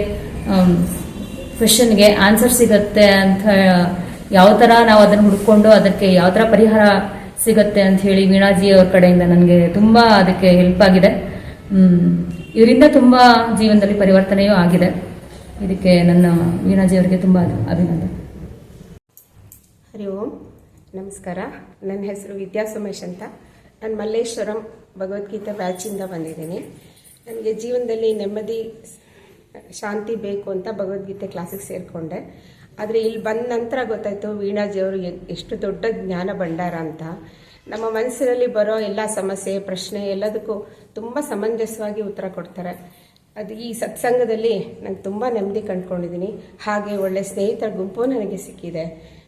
ಕ್ವೆಶನ್ಗೆ ಆನ್ಸರ್ ಸಿಗತ್ತೆ ಅಂತ ಯಾವ ಥರ ನಾವು ಅದನ್ನು ಹುಡ್ಕೊಂಡು ಅದಕ್ಕೆ ಯಾವ ಥರ ಪರಿಹಾರ ಸಿಗತ್ತೆ ಅಂತ ಹೇಳಿ ವೀಣಾಜಿ ಅವ್ರ ಕಡೆಯಿಂದ ನನಗೆ ತುಂಬ ಅದಕ್ಕೆ ಹೆಲ್ಪ್ ಆಗಿದೆ. ಇದರಿಂದ ತುಂಬ ಜೀವನದಲ್ಲಿ ಪರಿವರ್ತನೆಯೂ ಆಗಿದೆ. ಇದಕ್ಕೆ ನನ್ನ ವೀಣಾಜಿ ಅವರಿಗೆ ತುಂಬ ಅಭಿನಂದನೆ. ಹರಿ ಓಂ, ನಮಸ್ಕಾರ. ನನ್ನ ಹೆಸರು ವಿದ್ಯಾ ಸುಮೇಶ್ ಅಂತ. ನಾನು ಮಲ್ಲೇಶ್ವರಂ ಭಗವದ್ಗೀತೆ ಬ್ಯಾಚಿಂದ ಬಂದಿದ್ದೀನಿ. ನನಗೆ ಜೀವನದಲ್ಲಿ ನೆಮ್ಮದಿ ಶಾಂತಿ ಬೇಕು ಅಂತ ಭಗವದ್ಗೀತೆ ಕ್ಲಾಸಿಗೆ ಸೇರಿಕೊಂಡೆ ಆದರೆ ಇಲ್ಲಿ ಬಂದ ನಂತರ ಗೊತ್ತಾಯಿತು ವೀಣಾಜಿಯವರು ಅವರು ಎಷ್ಟು ದೊಡ್ಡ ಜ್ಞಾನ ಭಂಡಾರ ಅಂತ. ನಮ್ಮ ಮನಸ್ಸಿನಲ್ಲಿ ಬರೋ ಎಲ್ಲ ಸಮಸ್ಯೆ, ಪ್ರಶ್ನೆ ಎಲ್ಲದಕ್ಕೂ ತುಂಬ ಸಮಂಜಸವಾಗಿ ಉತ್ತರ ಕೊಡ್ತಾರೆ. ಅದು ಈ ಸತ್ಸಂಗದಲ್ಲಿ ನಂಗೆ ತುಂಬ ನೆಮ್ಮದಿ ಕಂಡ್ಕೊಂಡಿದ್ದೀನಿ ಹಾಗೆ ಒಳ್ಳೆ ಸ್ನೇಹಿತರ ಗುಂಪು ನನಗೆ ಸಿಕ್ಕಿದೆ.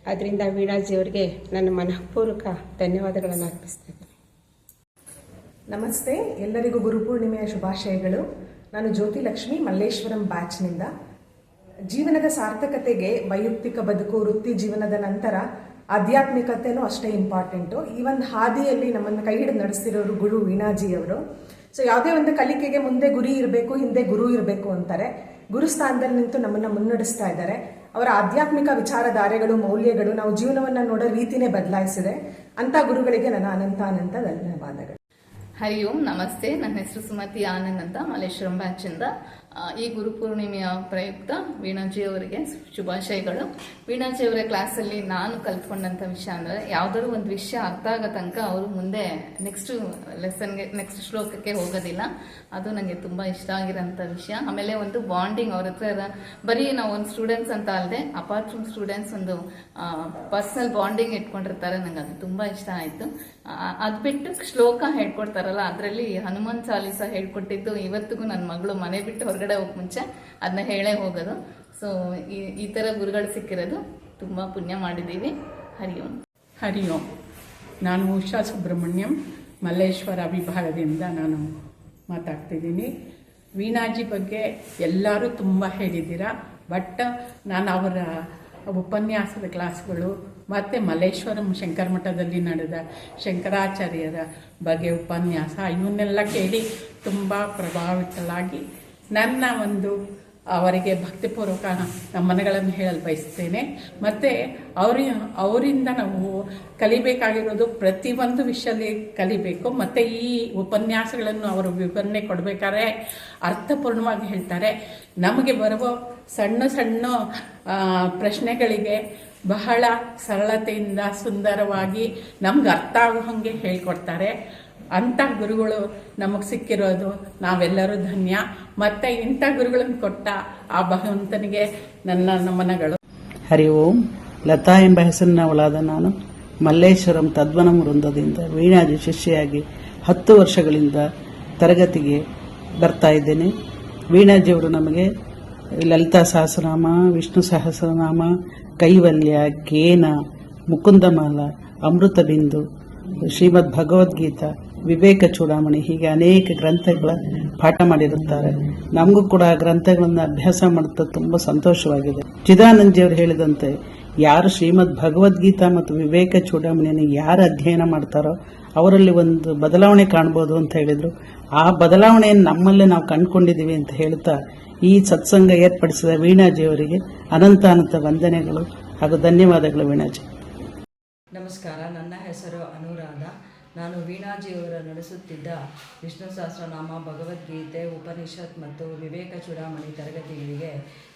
ಅದರಿಂದ ವೀಣಾಜಿಯವರಿಗೆ ನನ್ನ ಮನಃಪೂರ್ವಕ ಧನ್ಯವಾದಗಳನ್ನು ಅರ್ಪಿಸ್ತಾ ಇದ್ದೀನಿ. ನಮಸ್ತೆ. ಎಲ್ಲರಿಗೂ ಗುರುಪೂರ್ಣಿಮೆಯ ಶುಭಾಶಯಗಳು. ನಾನು ಜ್ಯೋತಿ ಲಕ್ಷ್ಮಿ ಮಲ್ಲೇಶ್ವರಂ ಬ್ಯಾಚ್ನಿಂದ. ಜೀವನದ ಸಾರ್ಥಕತೆಗೆ ವೈಯಕ್ತಿಕ ಬದುಕು, ವೃತ್ತಿ ಜೀವನದ ನಂತರ ಆಧ್ಯಾತ್ಮಿಕತೆನೂ ಅಷ್ಟೇ ಇಂಪಾರ್ಟೆಂಟು. ಈ ಒಂದು ಹಾದಿಯಲ್ಲಿ ನಮ್ಮನ್ನು ಕೈ ಹಿಡಿದು ನಡೆಸ್ತಿರೋರು ಗುರು ವೀಣಾಜಿಯವರು ಸೊ ಯಾವುದೇ ಒಂದು ಕಲಿಕೆಗೆ ಮುಂದೆ ಗುರಿ ಇರಬೇಕು, ಹಿಂದೆ ಗುರು ಇರಬೇಕು ಅಂತಾರೆ. ಗುರು ಸ್ಥಾನದಲ್ಲಿ ನಿಂತು ನಮ್ಮನ್ನು ಮುನ್ನಡೆಸ್ತಾ ಇದ್ದಾರೆ. ಅವರ ಆಧ್ಯಾತ್ಮಿಕ ವಿಚಾರಧಾರೆಗಳು, ಮೌಲ್ಯಗಳು ನಾವು ಜೀವನವನ್ನು ನೋಡೋ ರೀತಿನೇ ಬದಲಾಯಿಸಿದೆ. ಅಂತ ಗುರುಗಳಿಗೆ ನನ್ನ ಅನಂತ ಅನಂತ ಧನ್ಯವಾದಗಳು. ಹರಿ ಓಂ ನಮಸ್ತೆ. ನನ್ನ ಹೆಸರು ಸುಮತಿ ಆನಂದ್ ಅಂತ ಮಲ್ಲೇಶ್ವರಂ ಬ್ಯಾಚಿಂದ ಈ ಗುರುಪೂರ್ಣಿಮೆಯ ಪ್ರಯುಕ್ತ ವೀಣಾಜಿ ಅವರಿಗೆ ಶುಭಾಶಯಗಳು. ವೀಣಾಜಿ ಅವರ ಕ್ಲಾಸಲ್ಲಿ ನಾನು ಕಲ್ತ್ಕೊಂಡಂಥ ವಿಷಯ ಅಂದರೆ ಯಾವುದಾದ್ರು ಒಂದು ವಿಷಯ ಅರ್ಥ ಆಗೋ ತನಕ ಅವರು ಮುಂದೆ ನೆಕ್ಸ್ಟ್ ಲೆಸನ್ಗೆ ನೆಕ್ಸ್ಟ್ ಶ್ಲೋಕಕ್ಕೆ ಹೋಗೋದಿಲ್ಲ. ಅದು ನನಗೆ ತುಂಬ ಇಷ್ಟ ಆಗಿರೋಂಥ ವಿಷಯ. ಆಮೇಲೆ ಒಂದು ಬಾಂಡಿಂಗ್ ಅವ್ರ ಹತ್ರ ಬರೀ ನಾವು ಒಂದು ಸ್ಟೂಡೆಂಟ್ಸ್ ಅಂತ ಅಲ್ಲದೆ ಅಪಾರ್ಟ್ ಫ್ರಮ್ ಸ್ಟೂಡೆಂಟ್ಸ್ ಒಂದು ಪರ್ಸನಲ್ ಬಾಂಡಿಂಗ್ ಇಟ್ಕೊಂಡಿರ್ತಾರೆ. ನನಗೆ ಅದು ತುಂಬ ಇಷ್ಟ ಆಯಿತು. ಅದು ಬಿಟ್ಟು ಶ್ಲೋಕ ಹೇಳ್ಕೊಡ್ತಾರಲ್ಲ, ಅದರಲ್ಲಿ ಹನುಮಾನ್ ಚಾಲೀಸ ಹೇಳ್ಕೊಟ್ಟಿದ್ದು ಇವತ್ತಿಗೂ ನನ್ನ ಮಗಳು ಮನೆ ಬಿಟ್ಟು ಹೊರಗಡೆ ಹೋಗಕ್ಕೆ ಮುಂಚೆ ಅದನ್ನ ಹೇಳೇ ಹೋಗೋದು. ಸೊ ಈ ಈ ಥರ ಗುರುಗಳು ಸಿಕ್ಕಿರೋದು ತುಂಬ ಪುಣ್ಯ ಮಾಡಿದ್ದೀವಿ. ಹರಿ ಓಂ. ನಾನು ಉಷಾ ಸುಬ್ರಹ್ಮಣ್ಯಂ, ಮಲ್ಲೇಶ್ವರ ವಿಭಾಗದಿಂದ ನಾನು ಮಾತಾಡ್ತಿದ್ದೀನಿ ವೀಣಾಜಿ ಬಗ್ಗೆ ಎಲ್ಲರೂ ತುಂಬ ಹೇಳಿದ್ದೀರಾ, ಬಟ್ ನಾನು ಅವರ ಉಪನ್ಯಾಸದ ಕ್ಲಾಸ್ಗಳು ಮತ್ತು ಮಲ್ಲೇಶ್ವರಂ ಶಂಕರ ಮಠದಲ್ಲಿ ನಡೆದ ಶಂಕರಾಚಾರ್ಯರ ಬಗ್ಗೆ ಉಪನ್ಯಾಸ, ಇವನ್ನೆಲ್ಲ ಕೇಳಿ ತುಂಬ ಪ್ರಭಾವಿತಳಾಗಿ ನನ್ನ ಒಂದು, ಅವರಿಗೆ ಭಕ್ತಿಪೂರ್ವಕ ನಮ್ಮನೆಗಳನ್ನು ಹೇಳಲು ಬಯಸ್ತೇನೆ ಮತ್ತು ಅವರಿ, ಅವರಿಂದ ನಾವು ಕಲಿಬೇಕಾಗಿರೋದು ಪ್ರತಿಯೊಂದು ವಿಷಯದಲ್ಲಿ ಕಲಿಬೇಕು. ಮತ್ತು ಈ ಉಪನ್ಯಾಸಗಳನ್ನು ಅವರು ವಿವರಣೆ ಕೊಡಬೇಕಾದ್ರೆ ಅರ್ಥಪೂರ್ಣವಾಗಿ ಹೇಳ್ತಾರೆ. ನಮಗೆ ಬರುವ ಸಣ್ಣ ಸಣ್ಣ ಪ್ರಶ್ನೆಗಳಿಗೆ ಬಹಳ ಸರಳತೆಯಿಂದ ಸುಂದರವಾಗಿ ನಮ್ಗೆ ಅರ್ಥ ಆಗೋ ಹಾಗೆ ಹೇಳ್ಕೊಡ್ತಾರೆ. ಅಂಥ ಗುರುಗಳು ನಮಗೆ ಸಿಕ್ಕಿರೋದು. ನಾವೆಲ್ಲರೂ ಧನ್ಯ. ಮತ್ತೆ ಇಂಥ ಗುರುಗಳನ್ನು ಕೊಟ್ಟ ಆ ಭಗವಂತನಿಗೆ ನನ್ನ ನಮನಗಳು. ಹರಿ ಓಂ. ಲತಾ ಎಂಬ ಹೆಸರಿನವಳಾದ ನಾನು. ಮಲ್ಲೇಶ್ವರಂ ತದ್ವನ ವೃಂದದಿಂದ ವೀಣಾಜಿ ಶಿಷ್ಯೆಯಾಗಿ ಹತ್ತು ವರ್ಷಗಳಿಂದ ತರಗತಿಗೆ ಬರ್ತಾ ಇದ್ದೇನೆ. ವೀಣಾಜಿಯವರು ನಮಗೆ ಲಲಿತಾ ಸಹಸ್ರನಾಮ, ವಿಷ್ಣು ಸಹಸ್ರನಾಮ, ಕೈವಲ್ಯ, ಕೇನ, ಮುಕುಂದಮಾಲ, ಅಮೃತ ಬಿಂದು, ಶ್ರೀಮದ್ ಭಗವದ್ಗೀತಾ ವಿವೇಕ ಚೂಡಾಮಣಿ ಹೀಗೆ ಅನೇಕ ಗ್ರಂಥಗಳ ಪಾಠ ಮಾಡಿರುತ್ತಾರೆ. ನಮಗೂ ಕೂಡ ಆ ಗ್ರಂಥಗಳನ್ನು ಅಭ್ಯಾಸ ಮಾಡುತ್ತಾ ತುಂಬ ಸಂತೋಷವಾಗಿದೆ. ಚಿದಾನಂದಿಯವರು ಹೇಳಿದಂತೆ, ಯಾರು ಶ್ರೀಮದ್ ಭಗವದ್ಗೀತಾ ಮತ್ತು ವಿವೇಕ ಚೂಡಾಮಣಿಯನ್ನು ಯಾರು ಅಧ್ಯಯನ ಮಾಡ್ತಾರೋ ಅವರಲ್ಲಿ ಒಂದು ಬದಲಾವಣೆ ಕಾಣ್ಬೋದು ಅಂತ ಹೇಳಿದರು. ಆ ಬದಲಾವಣೆಯನ್ನು ನಮ್ಮಲ್ಲೇ ನಾವು ಕಂಡುಕೊಂಡಿದ್ದೀವಿ ಅಂತ ಹೇಳ್ತಾ ಈ ಸತ್ಸಂಗ ಏರ್ಪಡಿಸಿದ ವೀಣಾಜಿಯವರಿಗೆ ಅನಂತ ಅನಂತ ವಂದನೆಗಳು ಹಾಗೂ ಧನ್ಯವಾದಗಳು ವೀಣಾಜಿ. ನಮಸ್ಕಾರ. ನನ್ನ ಹೆಸರು ಅನುರಾಧ. ನಾನು ವೀಣಾಜಿಯವರ ನಡೆಸುತ್ತಿದ್ದ ವಿಷ್ಣು ಸಹಸ್ರನಾಮ, ಭಗವದ್ಗೀತೆ, ಉಪನಿಷತ್ ಮತ್ತು ವಿವೇಕ ಚೂಡಾಮಣಿ ತರಗತಿಗಳಿಗೆ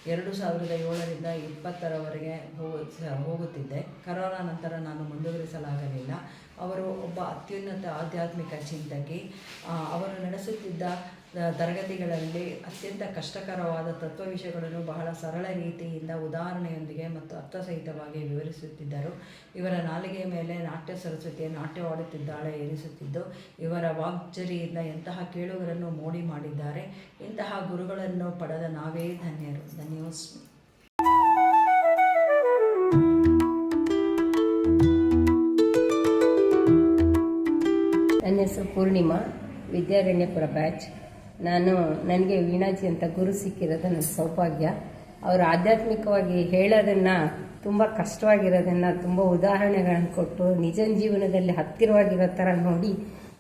ಎರಡು ಸಾವಿರದ ಏಳರಿಂದ ಇಪ್ಪತ್ತರವರೆಗೆ ಹೋಗು ಹೋಗುತ್ತಿದ್ದೆ. ಕರೋನಾ ನಂತರ ನಾನು ಮುಂದುವರಿಸಲಾಗಲಿಲ್ಲ. ಅವರು ಒಬ್ಬ ಅತ್ಯುನ್ನತ ಆಧ್ಯಾತ್ಮಿಕ ಚಿಂತಕಿ. ಅವರು ನಡೆಸುತ್ತಿದ್ದ ತರಗತಿಗಳಲ್ಲಿ ಅತ್ಯಂತ ಕಷ್ಟಕರವಾದ ತತ್ವ ವಿಷಯಗಳನ್ನು ಬಹಳ ಸರಳ ರೀತಿಯಿಂದ ಉದಾಹರಣೆಯೊಂದಿಗೆ ಮತ್ತು ಅರ್ಥಸಹಿತವಾಗಿ ವಿವರಿಸುತ್ತಿದ್ದರು. ಇವರ ನಾಲಿಗೆಯ ಮೇಲೆ ನಾಟ್ಯ ಸರಸ್ವತಿಯ ನಾಟ್ಯವಾಡುತ್ತಿದ್ದಾಳೆ ಎನಿಸುತ್ತಿದ್ದು, ಇವರ ವಾಗ್ಜರಿಯಿಂದ ಎಂತಹ ಕೇಳುಗರನ್ನು ಮೋಡಿ ಮಾಡಿದ್ದಾರೆ, ಇಂತಹ ಗುರುಗಳನ್ನು ಪಡೆದ ನಾವೇ ಧನ್ಯರು ಧನ್ಯೋಸ್ಮಿ ನನ್ನ ಹೆಸರು ಪೂರ್ಣಿಮಾ, ವಿದ್ಯಾರಣ್ಯಪುರ ಬ್ಯಾಚ್. ನಾನು ನನಗೆ ವೀಣಾಜಿ ಅಂತ ಗುರು ಸಿಕ್ಕಿರೋದು ನನ್ನ ಸೌಭಾಗ್ಯ. ಅವರು ಆಧ್ಯಾತ್ಮಿಕವಾಗಿ ಹೇಳೋದನ್ನು ತುಂಬ ಕಷ್ಟವಾಗಿರೋದನ್ನು, ತುಂಬ ಉದಾಹರಣೆಗಳನ್ನು ಕೊಟ್ಟು ನಿಜ ಜೀವನದಲ್ಲಿ ಹತ್ತಿರವಾಗಿರೋ ಥರ ನೋಡಿ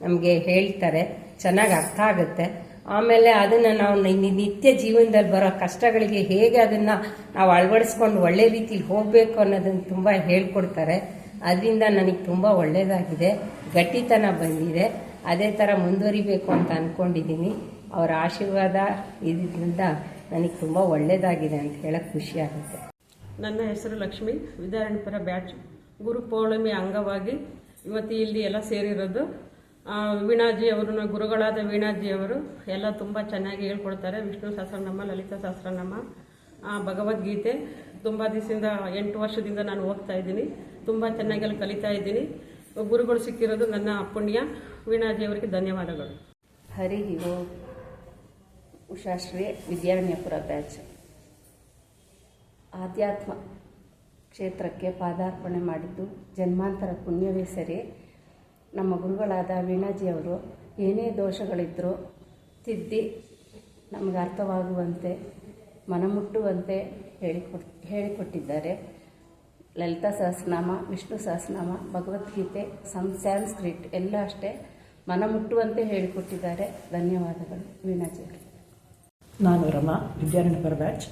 ನಮಗೆ ಹೇಳ್ತಾರೆ. ಚೆನ್ನಾಗಿ ಅರ್ಥ ಆಗುತ್ತೆ. ಆಮೇಲೆ ಅದನ್ನು ನಾವು ನಿತ್ಯ ಜೀವನದಲ್ಲಿ ಬರೋ ಕಷ್ಟಗಳಿಗೆ ಹೇಗೆ ಅದನ್ನು ನಾವು ಅಳವಡಿಸ್ಕೊಂಡು ಒಳ್ಳೆ ರೀತಿಲಿ ಹೋಗಬೇಕು ಅನ್ನೋದನ್ನು ತುಂಬ ಹೇಳ್ಕೊಡ್ತಾರೆ. ಅದರಿಂದ ನನಗೆ ತುಂಬ ಒಳ್ಳೆಯದಾಗಿದೆ ಗಟ್ಟಿತನ ಬಂದಿದೆ. ಅದೇ ಥರ ಮುಂದುವರಿಬೇಕು ಅಂತ ಅಂದ್ಕೊಂಡಿದ್ದೀನಿ ಅವರ ಆಶೀರ್ವಾದ ಇದರಿಂದ ನನಗೆ ತುಂಬ ಒಳ್ಳೆಯದಾಗಿದೆ ಅಂತ ಹೇಳಕ್ಕೆ ಖುಷಿ ಆಗುತ್ತೆ. ನನ್ನ ಹೆಸರು ಲಕ್ಷ್ಮಿ. ವಿದ್ಯಾರಣ್ಯಪುರ ಬ್ಯಾಚ್ ಗುರು ಪೌರ್ಣಿಮೆ ಅಂಗವಾಗಿ ಇವತ್ತು ಇಲ್ಲಿ ಎಲ್ಲ ಸೇರಿರೋದು. ವೀಣಾಜಿ ಅವರು ಗುರುಗಳಾದ ವೀಣಾಜಿ ಅವರು ಎಲ್ಲ ತುಂಬ ಚೆನ್ನಾಗಿ ಹೇಳ್ಕೊಡ್ತಾರೆ. ವಿಷ್ಣು ಸಹಸ್ರನಾಮ ಲಲಿತಾ ಸಹಸ್ರನಾಮ ಆ, ಭಗವದ್ಗೀತೆ. ತುಂಬ ದಿವಸದಿಂದ ಎಂಟು ವರ್ಷದಿಂದ ನಾನು ಹೋಗ್ತಾ ಇದ್ದೀನಿ. ತುಂಬ ಚೆನ್ನಾಗಿ ಅಲ್ಲಿ ಕಲಿತಾ ಇದ್ದೀನಿ. ಗುರುಗಳು ಸಿಕ್ಕಿರೋದು ನನ್ನ ಪುಣ್ಯ. ವೀಣಾಜಿ ಅವರಿಗೆ ಧನ್ಯವಾದಗಳು. ಹರಿ ಓಂ. ಉಷಾಶ್ರೀ ವಿದ್ಯಾರಣ್ಯಪುರ ಬ್ಯಾಚ್. ಆಧ್ಯಾತ್ಮ ಕ್ಷೇತ್ರಕ್ಕೆ ಪಾದಾರ್ಪಣೆ ಮಾಡಿದ್ದು ಜನ್ಮಾಂತರ ಪುಣ್ಯವೇ ಸರಿ. ನಮ್ಮ ಗುರುಗಳಾದ ವೀಣಾಜಿಯವರು ಏನೇ ದೋಷಗಳಿದ್ದರೂ ತಿದ್ದಿ ನಮಗೆ ಅರ್ಥವಾಗುವಂತೆ, ಮನಮುಟ್ಟುವಂತೆ ಹೇಳಿಕೊಟ್, ಹೇಳಿಕೊಟ್ಟಿದ್ದಾರೆ. ಲಲಿತಾ ಸಹಸ್ರನಾಮ, ವಿಷ್ಣು ಸಹಸ್ರನಾಮ, ಭಗವದ್ಗೀತೆ, ಸಂ, ಸ್ಯಾನ್ಸ್ಕ್ರಿಟ್, ಎಲ್ಲ ಅಷ್ಟೇ ಮನಮುಟ್ಟುವಂತೆ ಹೇಳಿಕೊಟ್ಟಿದ್ದಾರೆ. ಧನ್ಯವಾದಗಳು ವೀಣಾಜಿಯವರು ನಾನು ರಮಾ ಪರ್ ಬ್ಯಾಚ್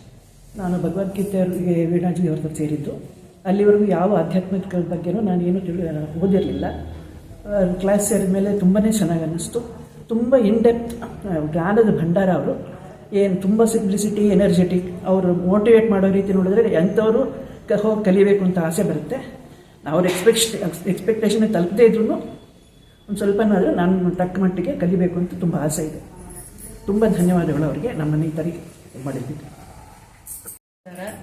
ನಾನು ಭಗವದ್ಗೀತೆಯವರಿಗೆ ವೀಣಾಜಿ ಅವ್ರ ಸೇರಿದ್ದು. ಅಲ್ಲಿವರೆಗೂ ಯಾವ ಆಧ್ಯಾತ್ಮಿಕ ಬಗ್ಗೆನೂ ನಾನೇನು ತಿಳಿ ಓದಿರಲಿಲ್ಲ. ಕ್ಲಾಸ್ ಸೇರಿದ ಮೇಲೆ ತುಂಬಾ ಚೆನ್ನಾಗಿ ಅನ್ನಿಸ್ತು. ತುಂಬ ಇನ್ಡೆಪ್ತ್ ಜ್ಞಾನದ ಭಂಡಾರ ಅವರು. ಏನು ತುಂಬ ಸಿಂಪ್ಲಿಸಿಟಿ ಎನರ್ಜೆಟಿಕ್ ಅವರು ಮೋಟಿವೇಟ್ ಮಾಡೋ ರೀತಿ ನೋಡಿದ್ರೆ ಎಂಥವರು ಕ, ಹೋಗಿ ಕಲಿಬೇಕು ಅಂತ ಆಸೆ ಬರುತ್ತೆ. ಅವ್ರ ಎಕ್ಸ್ಪೆಕ್ಟ್ ಎಕ್ಸ್ಪೆಕ್ಟೇಷನ್ ತಲುಪದೇ ಇದ್ರೂ ಒಂದು ಸ್ವಲ್ಪನಾದರೂ ನಾನು ತಕ್ಕ ಮಟ್ಟಿಗೆ ಕಲಿಬೇಕು ಅಂತ ತುಂಬ ಆಸೆ ಇದೆ. ತುಂಬ ಧನ್ಯವಾದಗಳು ಅವರಿಗೆ. ನಮ್ಮನ್ನು ಈ ಥರ ಮಾಡಿದ್ದಕ್ಕೆ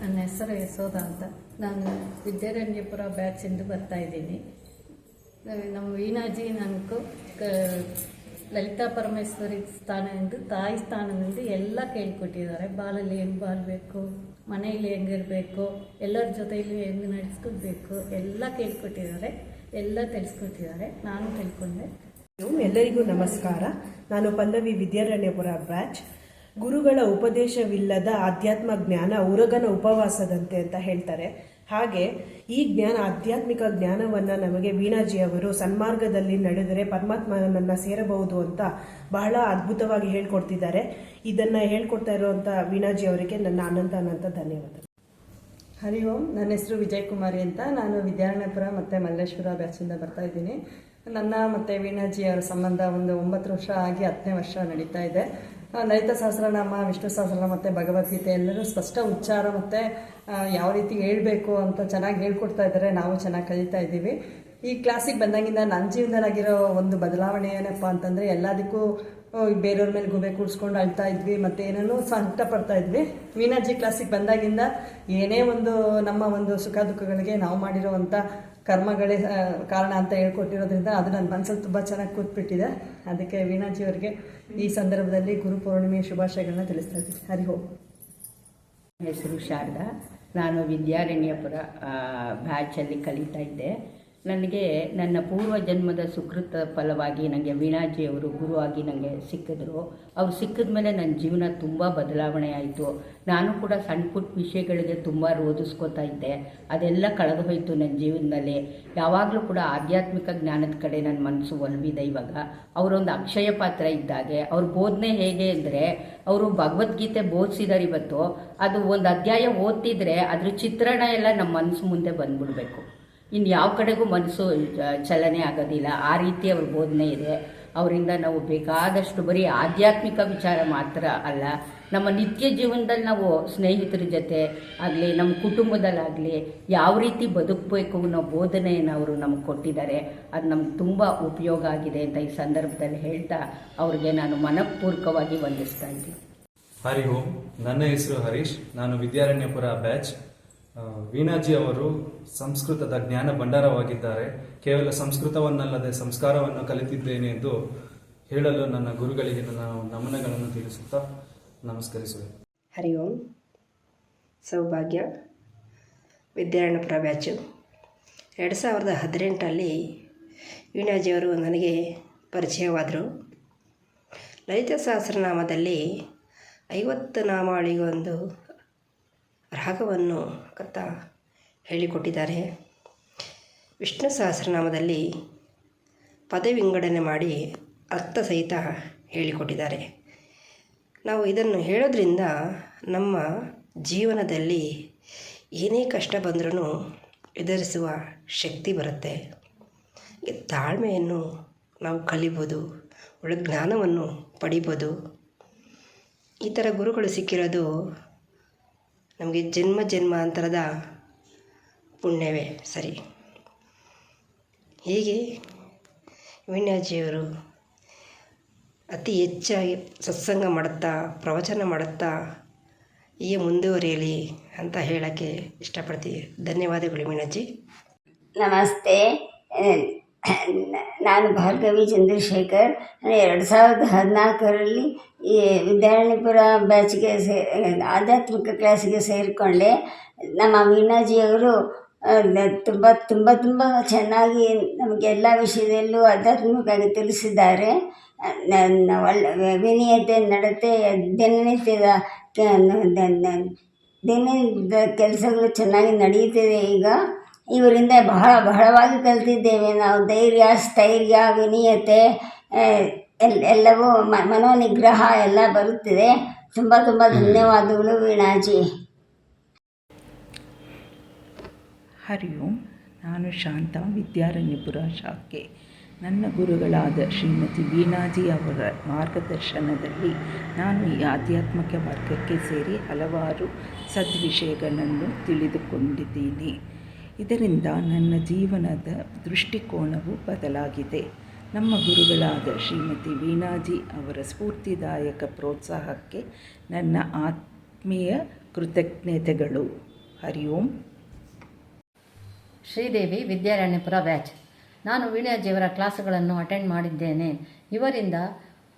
ನನ್ನ ಹೆಸರು ಯಶೋಧ ಅಂತ. ನಾನು ವಿದ್ಯಾರಣ್ಯಪುರ ಬ್ಯಾಚಿಂದ ಬರ್ತಾ ಇದ್ದೀನಿ. ನಮ್ಮ ವೀಣಾಜಿ ನನಗೂ ಲಲಿತಾ ಪರಮೇಶ್ವರಿ ಸ್ಥಾನದಿಂದ ತಾಯಿ ಸ್ಥಾನದಿಂದ ಎಲ್ಲ ಕೇಳಿಕೊಟ್ಟಿದ್ದಾರೆ. ಬಾಲಲ್ಲಿ ಹೆಂಗೆ ಬಾಳ್ಬೇಕು ಮನೆಯಲ್ಲಿ ಹೆಂಗಿರಬೇಕು, ಎಲ್ಲರ ಜೊತೆಯಲ್ಲಿ ಹೆಂಗೆ ನಡೆಸ್ಕೊಬೇಕು ಎಲ್ಲ ಕೇಳಿಕೊಟ್ಟಿದ್ದಾರೆ. ಎಲ್ಲ ತಿಳಿಸ್ಕೊಟ್ಟಿದ್ದಾರೆ. ನಾನು ತಿಳ್ಕೊಂಡೆ. ಎಲ್ಲರಿಗೂ ನಮಸ್ಕಾರ. ನಾನು ಪಲ್ಲವಿ ವಿದ್ಯಾರಣ್ಯಪುರ ಬ್ಯಾಚ್. ಗುರುಗಳ ಉಪದೇಶವಿಲ್ಲದ ಆಧ್ಯಾತ್ಮ ಜ್ಞಾನ ಉರಗನ ಉಪವಾಸದಂತೆ ಅಂತ ಹೇಳ್ತಾರೆ. ಹಾಗೆ ಈ ಜ್ಞಾನ, ಆಧ್ಯಾತ್ಮಿಕ ಜ್ಞಾನವನ್ನು ನಮಗೆ ವೀಣಾಜಿ ಅವರು ಸನ್ಮಾರ್ಗದಲ್ಲಿ ನಡೆದರೆ ಪರಮಾತ್ಮನನ್ನ ಸೇರಬಹುದು ಅಂತ ಬಹಳ ಅದ್ಭುತವಾಗಿ ಹೇಳ್ಕೊಡ್ತಿದ್ದಾರೆ. ಇದನ್ನು ಹೇಳ್ಕೊಡ್ತಾ ಇರುವಂತ ವೀಣಾಜಿ ಅವರಿಗೆ ನನ್ನ ಅನಂತ ಅನಂತ ಧನ್ಯವಾದ. ಹರಿ ಓಂ, ನನ್ನ ಹೆಸರು ವಿಜಯಕುಮಾರಿ ಅಂತ. ನಾನು ವಿದ್ಯಾರಣ್ಯಪುರ ಮತ್ತು ಮಲ್ಲೇಶ್ವರ ಬ್ಯಾಚಿಂದ ಬರ್ತಾ ಇದ್ದೀನಿ. ನನ್ನ ಮತ್ತು ವೀಣಾಜಿ ಅವರ ಸಂಬಂಧ ಒಂದು ಒಂಬತ್ತು ವರ್ಷ ಆಗಿ ಹತ್ತನೇ ವರ್ಷ ನಡೀತಾ ಇದೆ. ಲಲಿತ ಸಹಸ್ರನಾಮ, ವಿಷ್ಣು ಸಹಸ್ರನಾಮ ಮತ್ತು ಭಗವದ್ಗೀತೆ ಎಲ್ಲರೂ ಸ್ಪಷ್ಟ ಉಚ್ಚಾರ ಮತ್ತು ಯಾವ ರೀತಿ ಹೇಳಬೇಕು ಅಂತ ಚೆನ್ನಾಗಿ ಹೇಳ್ಕೊಡ್ತಾ ಇದ್ದಾರೆ. ನಾವು ಚೆನ್ನಾಗಿ ಕಲಿತಾ ಇದ್ದೀವಿ. ಈ ಕ್ಲಾಸಿಗೆ ಬಂದಾಗಿಂದ ನನ್ನ ಜೀವನದಲ್ಲಾಗಿರೋ ಒಂದು ಬದಲಾವಣೆ ಏನಪ್ಪ ಅಂತಂದರೆ ಎಲ್ಲದಕ್ಕೂ ಬೇರೆಯವ್ರ ಮೇಲೆ ಗುಬೆ ಕೂಡಿಸ್ಕೊಂಡು ಅಳ್ತಾ ಇದ್ವಿ ಮತ್ತು ಏನೇನೋ ಸಂಕಟ ಪಡ್ತಾ ಇದ್ವಿ. ವೀಣಾಜಿ ಕ್ಲಾಸಿಗೆ ಬಂದಾಗಿಂದ ಏನೇ ಒಂದು ನಮ್ಮ ಒಂದು ಸುಖ ದುಃಖಗಳಿಗೆ ನಾವು ಮಾಡಿರೋವಂಥ ಕರ್ಮಗಳೇ ಕಾರಣ ಅಂತ ಹೇಳ್ಕೊಟ್ಟಿರೋದ್ರಿಂದ ಅದು ನನ್ನ ಮನಸ್ಸಲ್ಲಿ ತುಂಬ ಚೆನ್ನಾಗಿ ಕೂತ್ಬಿಟ್ಟಿದೆ. ಅದಕ್ಕೆ ವೀಣಾಜಿಯವರಿಗೆ ಈ ಸಂದರ್ಭದಲ್ಲಿ ಗುರು ಪೂರ್ಣಿಮೆಯ ಶುಭಾಶಯಗಳನ್ನ ತಿಳಿಸ್ತಾ ಇದ್ದೀನಿ. ಹರಿ ಹೆಸರು ಶಾರದಾ. ನಾನು ವಿದ್ಯಾರಣ್ಯಪುರ ಬ್ಯಾಚಲ್ಲಿ ಕಲಿತಾ ಇದ್ದೆ. ನನಗೆ ನನ್ನ ಪೂರ್ವ ಜನ್ಮದ ಸುಕೃತ ಫಲವಾಗಿ ನನಗೆ ವೀಣಾಜಿಯವರು ಗುರುವಾಗಿ ನನಗೆ ಸಿಕ್ಕಿದ್ರು. ಅವ್ರು ಸಿಕ್ಕಿದ ಮೇಲೆ ನನ್ನ ಜೀವನ ತುಂಬ ಬದಲಾವಣೆ ಆಯಿತು. ನಾನು ಕೂಡ ಸಣ್ಣ ಪುಟ್ಟ ವಿಷಯಗಳಿಗೆ ತುಂಬ ರೋಧಿಸ್ಕೋತಾ ಇದ್ದೆ. ಅದೆಲ್ಲ ಕಳೆದು ಹೋಯಿತು ನನ್ನ ಜೀವನದಲ್ಲಿ. ಯಾವಾಗಲೂ ಕೂಡ ಆಧ್ಯಾತ್ಮಿಕ ಜ್ಞಾನದ ಕಡೆ ನನ್ನ ಮನಸ್ಸು ಒಲವಿದೆ ಇವಾಗ. ಅವರೊಂದು ಅಕ್ಷಯ ಪಾತ್ರ ಇದ್ದಾಗೆ. ಅವ್ರ ಬೋಧನೆ ಹೇಗೆ ಅಂದರೆ, ಅವರು ಭಗವದ್ಗೀತೆ ಬೋಧಿಸಿದಾರೆ ಇವತ್ತು. ಅದು ಒಂದು ಅಧ್ಯಾಯ ಓದ್ತಿದ್ರೆ ಅದ್ರ ಚಿತ್ರಣ ಎಲ್ಲ ನಮ್ಮ ಮನಸ್ಸು ಮುಂದೆ ಬಂದ್ಬಿಡ್ಬೇಕು. ಇನ್ನು ಯಾವ ಕಡೆಗೂ ಮನಸ್ಸು ಚಲನೆ ಆಗೋದಿಲ್ಲ. ಆ ರೀತಿ ಅವ್ರ ಬೋಧನೆ ಇದೆ. ಅವರಿಂದ ನಾವು ಬೇಕಾದಷ್ಟು ಬರೀ ಆಧ್ಯಾತ್ಮಿಕ ವಿಚಾರ ಮಾತ್ರ ಅಲ್ಲ, ನಮ್ಮ ನಿತ್ಯ ಜೀವನದಲ್ಲಿ ನಾವು ಸ್ನೇಹಿತರ ಜೊತೆ ಆಗಲಿ, ನಮ್ಮ ಕುಟುಂಬದಲ್ಲಾಗಲಿ ಯಾವ ರೀತಿ ಬದುಕಬೇಕು ಅನ್ನೋ ಬೋಧನೆಯನ್ನು ಅವರು ನಮಗೆ ಕೊಟ್ಟಿದ್ದಾರೆ. ಅದು ನಮ್ಗೆ ತುಂಬ ಉಪಯೋಗ ಆಗಿದೆ ಅಂತ ಈ ಸಂದರ್ಭದಲ್ಲಿ ಹೇಳ್ತಾ ಅವ್ರಿಗೆ ನಾನು ಮನಪೂರ್ವಕವಾಗಿ ವಂದಿಸ್ತಾ ಇದ್ದೀನಿ. ಹರಿ ಓಂ. ನನ್ನ ಹೆಸರು ಹರೀಶ್. ನಾನು ವಿದ್ಯಾರಣ್ಯಪುರ ಬ್ಯಾಚ್. ವೀಣಾಜಿ ಅವರು ಸಂಸ್ಕೃತದ ಜ್ಞಾನ ಭಂಡಾರವಾಗಿದ್ದಾರೆ. ಕೇವಲ ಸಂಸ್ಕೃತವನ್ನಲ್ಲದೆ ಸಂಸ್ಕಾರವನ್ನು ಕಲಿತಿದ್ದೇನೆ ಎಂದು ಹೇಳಲು ನನ್ನ ಗುರುಗಳಿಗೆ ನನ್ನ ನಮನಗಳನ್ನು ತಿಳಿಸುತ್ತಾ ನಮಸ್ಕರಿಸುವೆ. ಹರಿ ಓಂ. ಸೌಭಾಗ್ಯ. ವಿದ್ಯಾರಣ್ಯಪುರ ಬ್ಯಾಚು. ಎರಡು ಸಾವಿರದ ಹದಿನೆಂಟರಲ್ಲಿ ವೀಣಾಜಿಯವರು ನನಗೆ ಪರಿಚಯವಾದರು. ಲಲಿತ ಸಹಸ್ರನಾಮದಲ್ಲಿ ಐವತ್ತು ನಾಮಾವಳಿಗೊಂದು ರಾಗವನ್ನು ಕತ್ತ ಹೇಳಿಕೊಟ್ಟಿದ್ದಾರೆ. ವಿಷ್ಣು ಸಹಸ್ರನಾಮದಲ್ಲಿ ಪದ ವಿಂಗಡಣೆ ಮಾಡಿ ಅರ್ಥ ಸಹಿತ ಹೇಳಿಕೊಟ್ಟಿದ್ದಾರೆ. ನಾವು ಇದನ್ನು ಹೇಳೋದ್ರಿಂದ ನಮ್ಮ ಜೀವನದಲ್ಲಿ ಏನೇ ಕಷ್ಟ ಬಂದರೂ ಎದುರಿಸುವ ಶಕ್ತಿ ಬರುತ್ತೆ. ತಾಳ್ಮೆಯನ್ನು ನಾವು ಕಲಿಬೋದು, ಒಳ್ಳೆ ಜ್ಞಾನವನ್ನು ಪಡಿಬೋದು. ಈ ಥರ ಗುರುಗಳು ಸಿಕ್ಕಿರೋದು ನಮಗೆ ಜನ್ಮ ಜನ್ಮಾಂತರದ ಪುಣ್ಯವೇ, ಸರಿ. ಹೀಗೆ ವಿಣ್ಯಾಜಿಯವರು ಅತಿ ಹೆಚ್ಚಾಗಿ ಸತ್ಸಂಗ ಮಾಡುತ್ತಾ, ಪ್ರವಚನ ಮಾಡುತ್ತಾ, ಹೀಗೆ ಮುಂದುವರಿಯಲಿ ಅಂತ ಹೇಳೋಕ್ಕೆ ಇಷ್ಟಪಡ್ತೀವಿ. ಧನ್ಯವಾದಗಳು ಮೀನಾಜಿ ನಮಸ್ತೆ. ನಾನು ಭಾರ್ಗವಿ ಚಂದ್ರಶೇಖರ್. ಎರಡು ಸಾವಿರದ ಹದಿನಾಲ್ಕರಲ್ಲಿ ಈ ವಿದ್ಯಾರಣ್ಯಪುರ ಬ್ಯಾಚ್ಗೆ ಸೇ, ಆಧ್ಯಾತ್ಮಿಕ ಕ್ಲಾಸಿಗೆ ಸೇರಿಕೊಂಡೆ. ನಮ್ಮ ವೀಣಾಜಿಯವರು ತುಂಬ ತುಂಬ ತುಂಬ ಚೆನ್ನಾಗಿ ನಮಗೆ ಎಲ್ಲ ವಿಷಯದಲ್ಲೂ ಆಧ್ಯಾತ್ಮಿಕವಾಗಿ ತಿಳಿಸಿದ್ದಾರೆ. ನನ್ನ ಒಳ್ಳೆ, ವಿನಯತೆ ನಡತೆ, ದಿನನಿತ್ಯದ ದಿನದ ಕೆಲಸಗಳು ಚೆನ್ನಾಗಿ ನಡೆಯುತ್ತಿದೆ ಈಗ. ಇವರಿಂದ ಬಹಳ ಬಹಳವಾಗಿ ಕಲಿತಿದ್ದೇವೆ ನಾವು. ಧೈರ್ಯ ಸ್ಥೈರ್ಯ ವಿನಯತೆ ಎಲ್ ಎಲ್ಲವೂ ಮನೋನಿಗ್ರಹ ಎಲ್ಲ ಬರುತ್ತಿದೆ. ತುಂಬ ತುಂಬ ಧನ್ಯವಾದಗಳು ವೀಣಾಜಿ. ಹರಿ ಓಂ. ನಾನು ಶಾಂತ ವಿದ್ಯಾರಣ್ಯಪುರ ಶಾಖೆ. ನನ್ನ ಗುರುಗಳಾದ ಶ್ರೀಮತಿ ವೀಣಾಜಿ ಅವರ ಮಾರ್ಗದರ್ಶನದಲ್ಲಿ ನಾನು ಈ ಆಧ್ಯಾತ್ಮಿಕ ಮಾರ್ಗಕ್ಕೆ ಸೇರಿ ಹಲವಾರು ಸದ್ವಿಷಯಗಳನ್ನು ತಿಳಿದುಕೊಂಡಿದ್ದೀನಿ. ಇದರಿಂದ ನನ್ನ ಜೀವನದ ದೃಷ್ಟಿಕೋನವು ಬದಲಾಗಿದೆ. ನಮ್ಮ ಗುರುಗಳಾದ ಶ್ರೀಮತಿ ವೀಣಾಜಿ ಅವರ ಸ್ಫೂರ್ತಿದಾಯಕ ಪ್ರೋತ್ಸಾಹಕ್ಕೆ ನನ್ನ ಆತ್ಮೀಯ ಕೃತಜ್ಞತೆಗಳು. ಹರಿ ಓಂ ಶ್ರೀದೇವಿ ವಿದ್ಯಾರಣ್ಯಪುರ ಬ್ಯಾಚ್. ನಾನು ವೀಣಾಜಿಯವರ ಕ್ಲಾಸುಗಳನ್ನು ಅಟೆಂಡ್ ಮಾಡಿದ್ದೇನೆ. ಇವರಿಂದ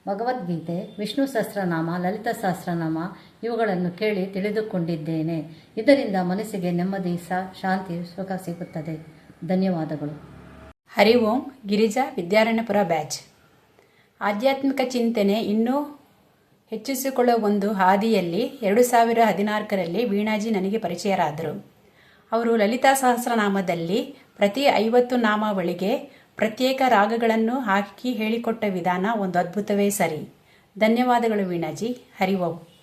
ಭಗವದ್ಗೀತೆ, ವಿಷ್ಣು ಸಹಸ್ರನಾಮ, ಲಲಿತ ಸಹಸ್ರನಾಮ ಇವುಗಳನ್ನು ಕೇಳಿ ತಿಳಿದುಕೊಂಡಿದ್ದೇನೆ. ಇದರಿಂದ ಮನಸ್ಸಿಗೆ ನೆಮ್ಮದಿ, ಸ, ಶಾಂತಿ, ಸುಖ ಸಿಗುತ್ತದೆ. ಧನ್ಯವಾದಗಳು. ಹರಿ ಓಂ, ಗಿರಿಜಾ ವಿದ್ಯಾರಣ್ಯಪುರ ಬ್ಯಾಚ್. ಆಧ್ಯಾತ್ಮಿಕ ಚಿಂತನೆ ಇನ್ನೂ ಹೆಚ್ಚಿಸಿಕೊಳ್ಳುವ ಒಂದು ಹಾದಿಯಲ್ಲಿ ಎರಡು ಸಾವಿರ ಹದಿನಾಲ್ಕರಲ್ಲಿ ವೀಣಾಜಿ ನನಗೆ ಪರಿಚಯರಾದರು. ಅವರು ಲಲಿತಾ ಸಹಸ್ರನಾಮದಲ್ಲಿ ಪ್ರತಿ ಐವತ್ತು ನಾಮಾವಳಿಗೆ ಪ್ರತ್ಯೇಕ ರಾಗಗಳನ್ನು ಹಾಕಿ ಹೇಳಿಕೊಟ್ಟ ವಿಧಾನ ಒಂದು ಅದ್ಭುತವೇ ಸರಿ. ಧನ್ಯವಾದಗಳು ವೀಣಾಜಿ. ಹರಿ ಓಂ.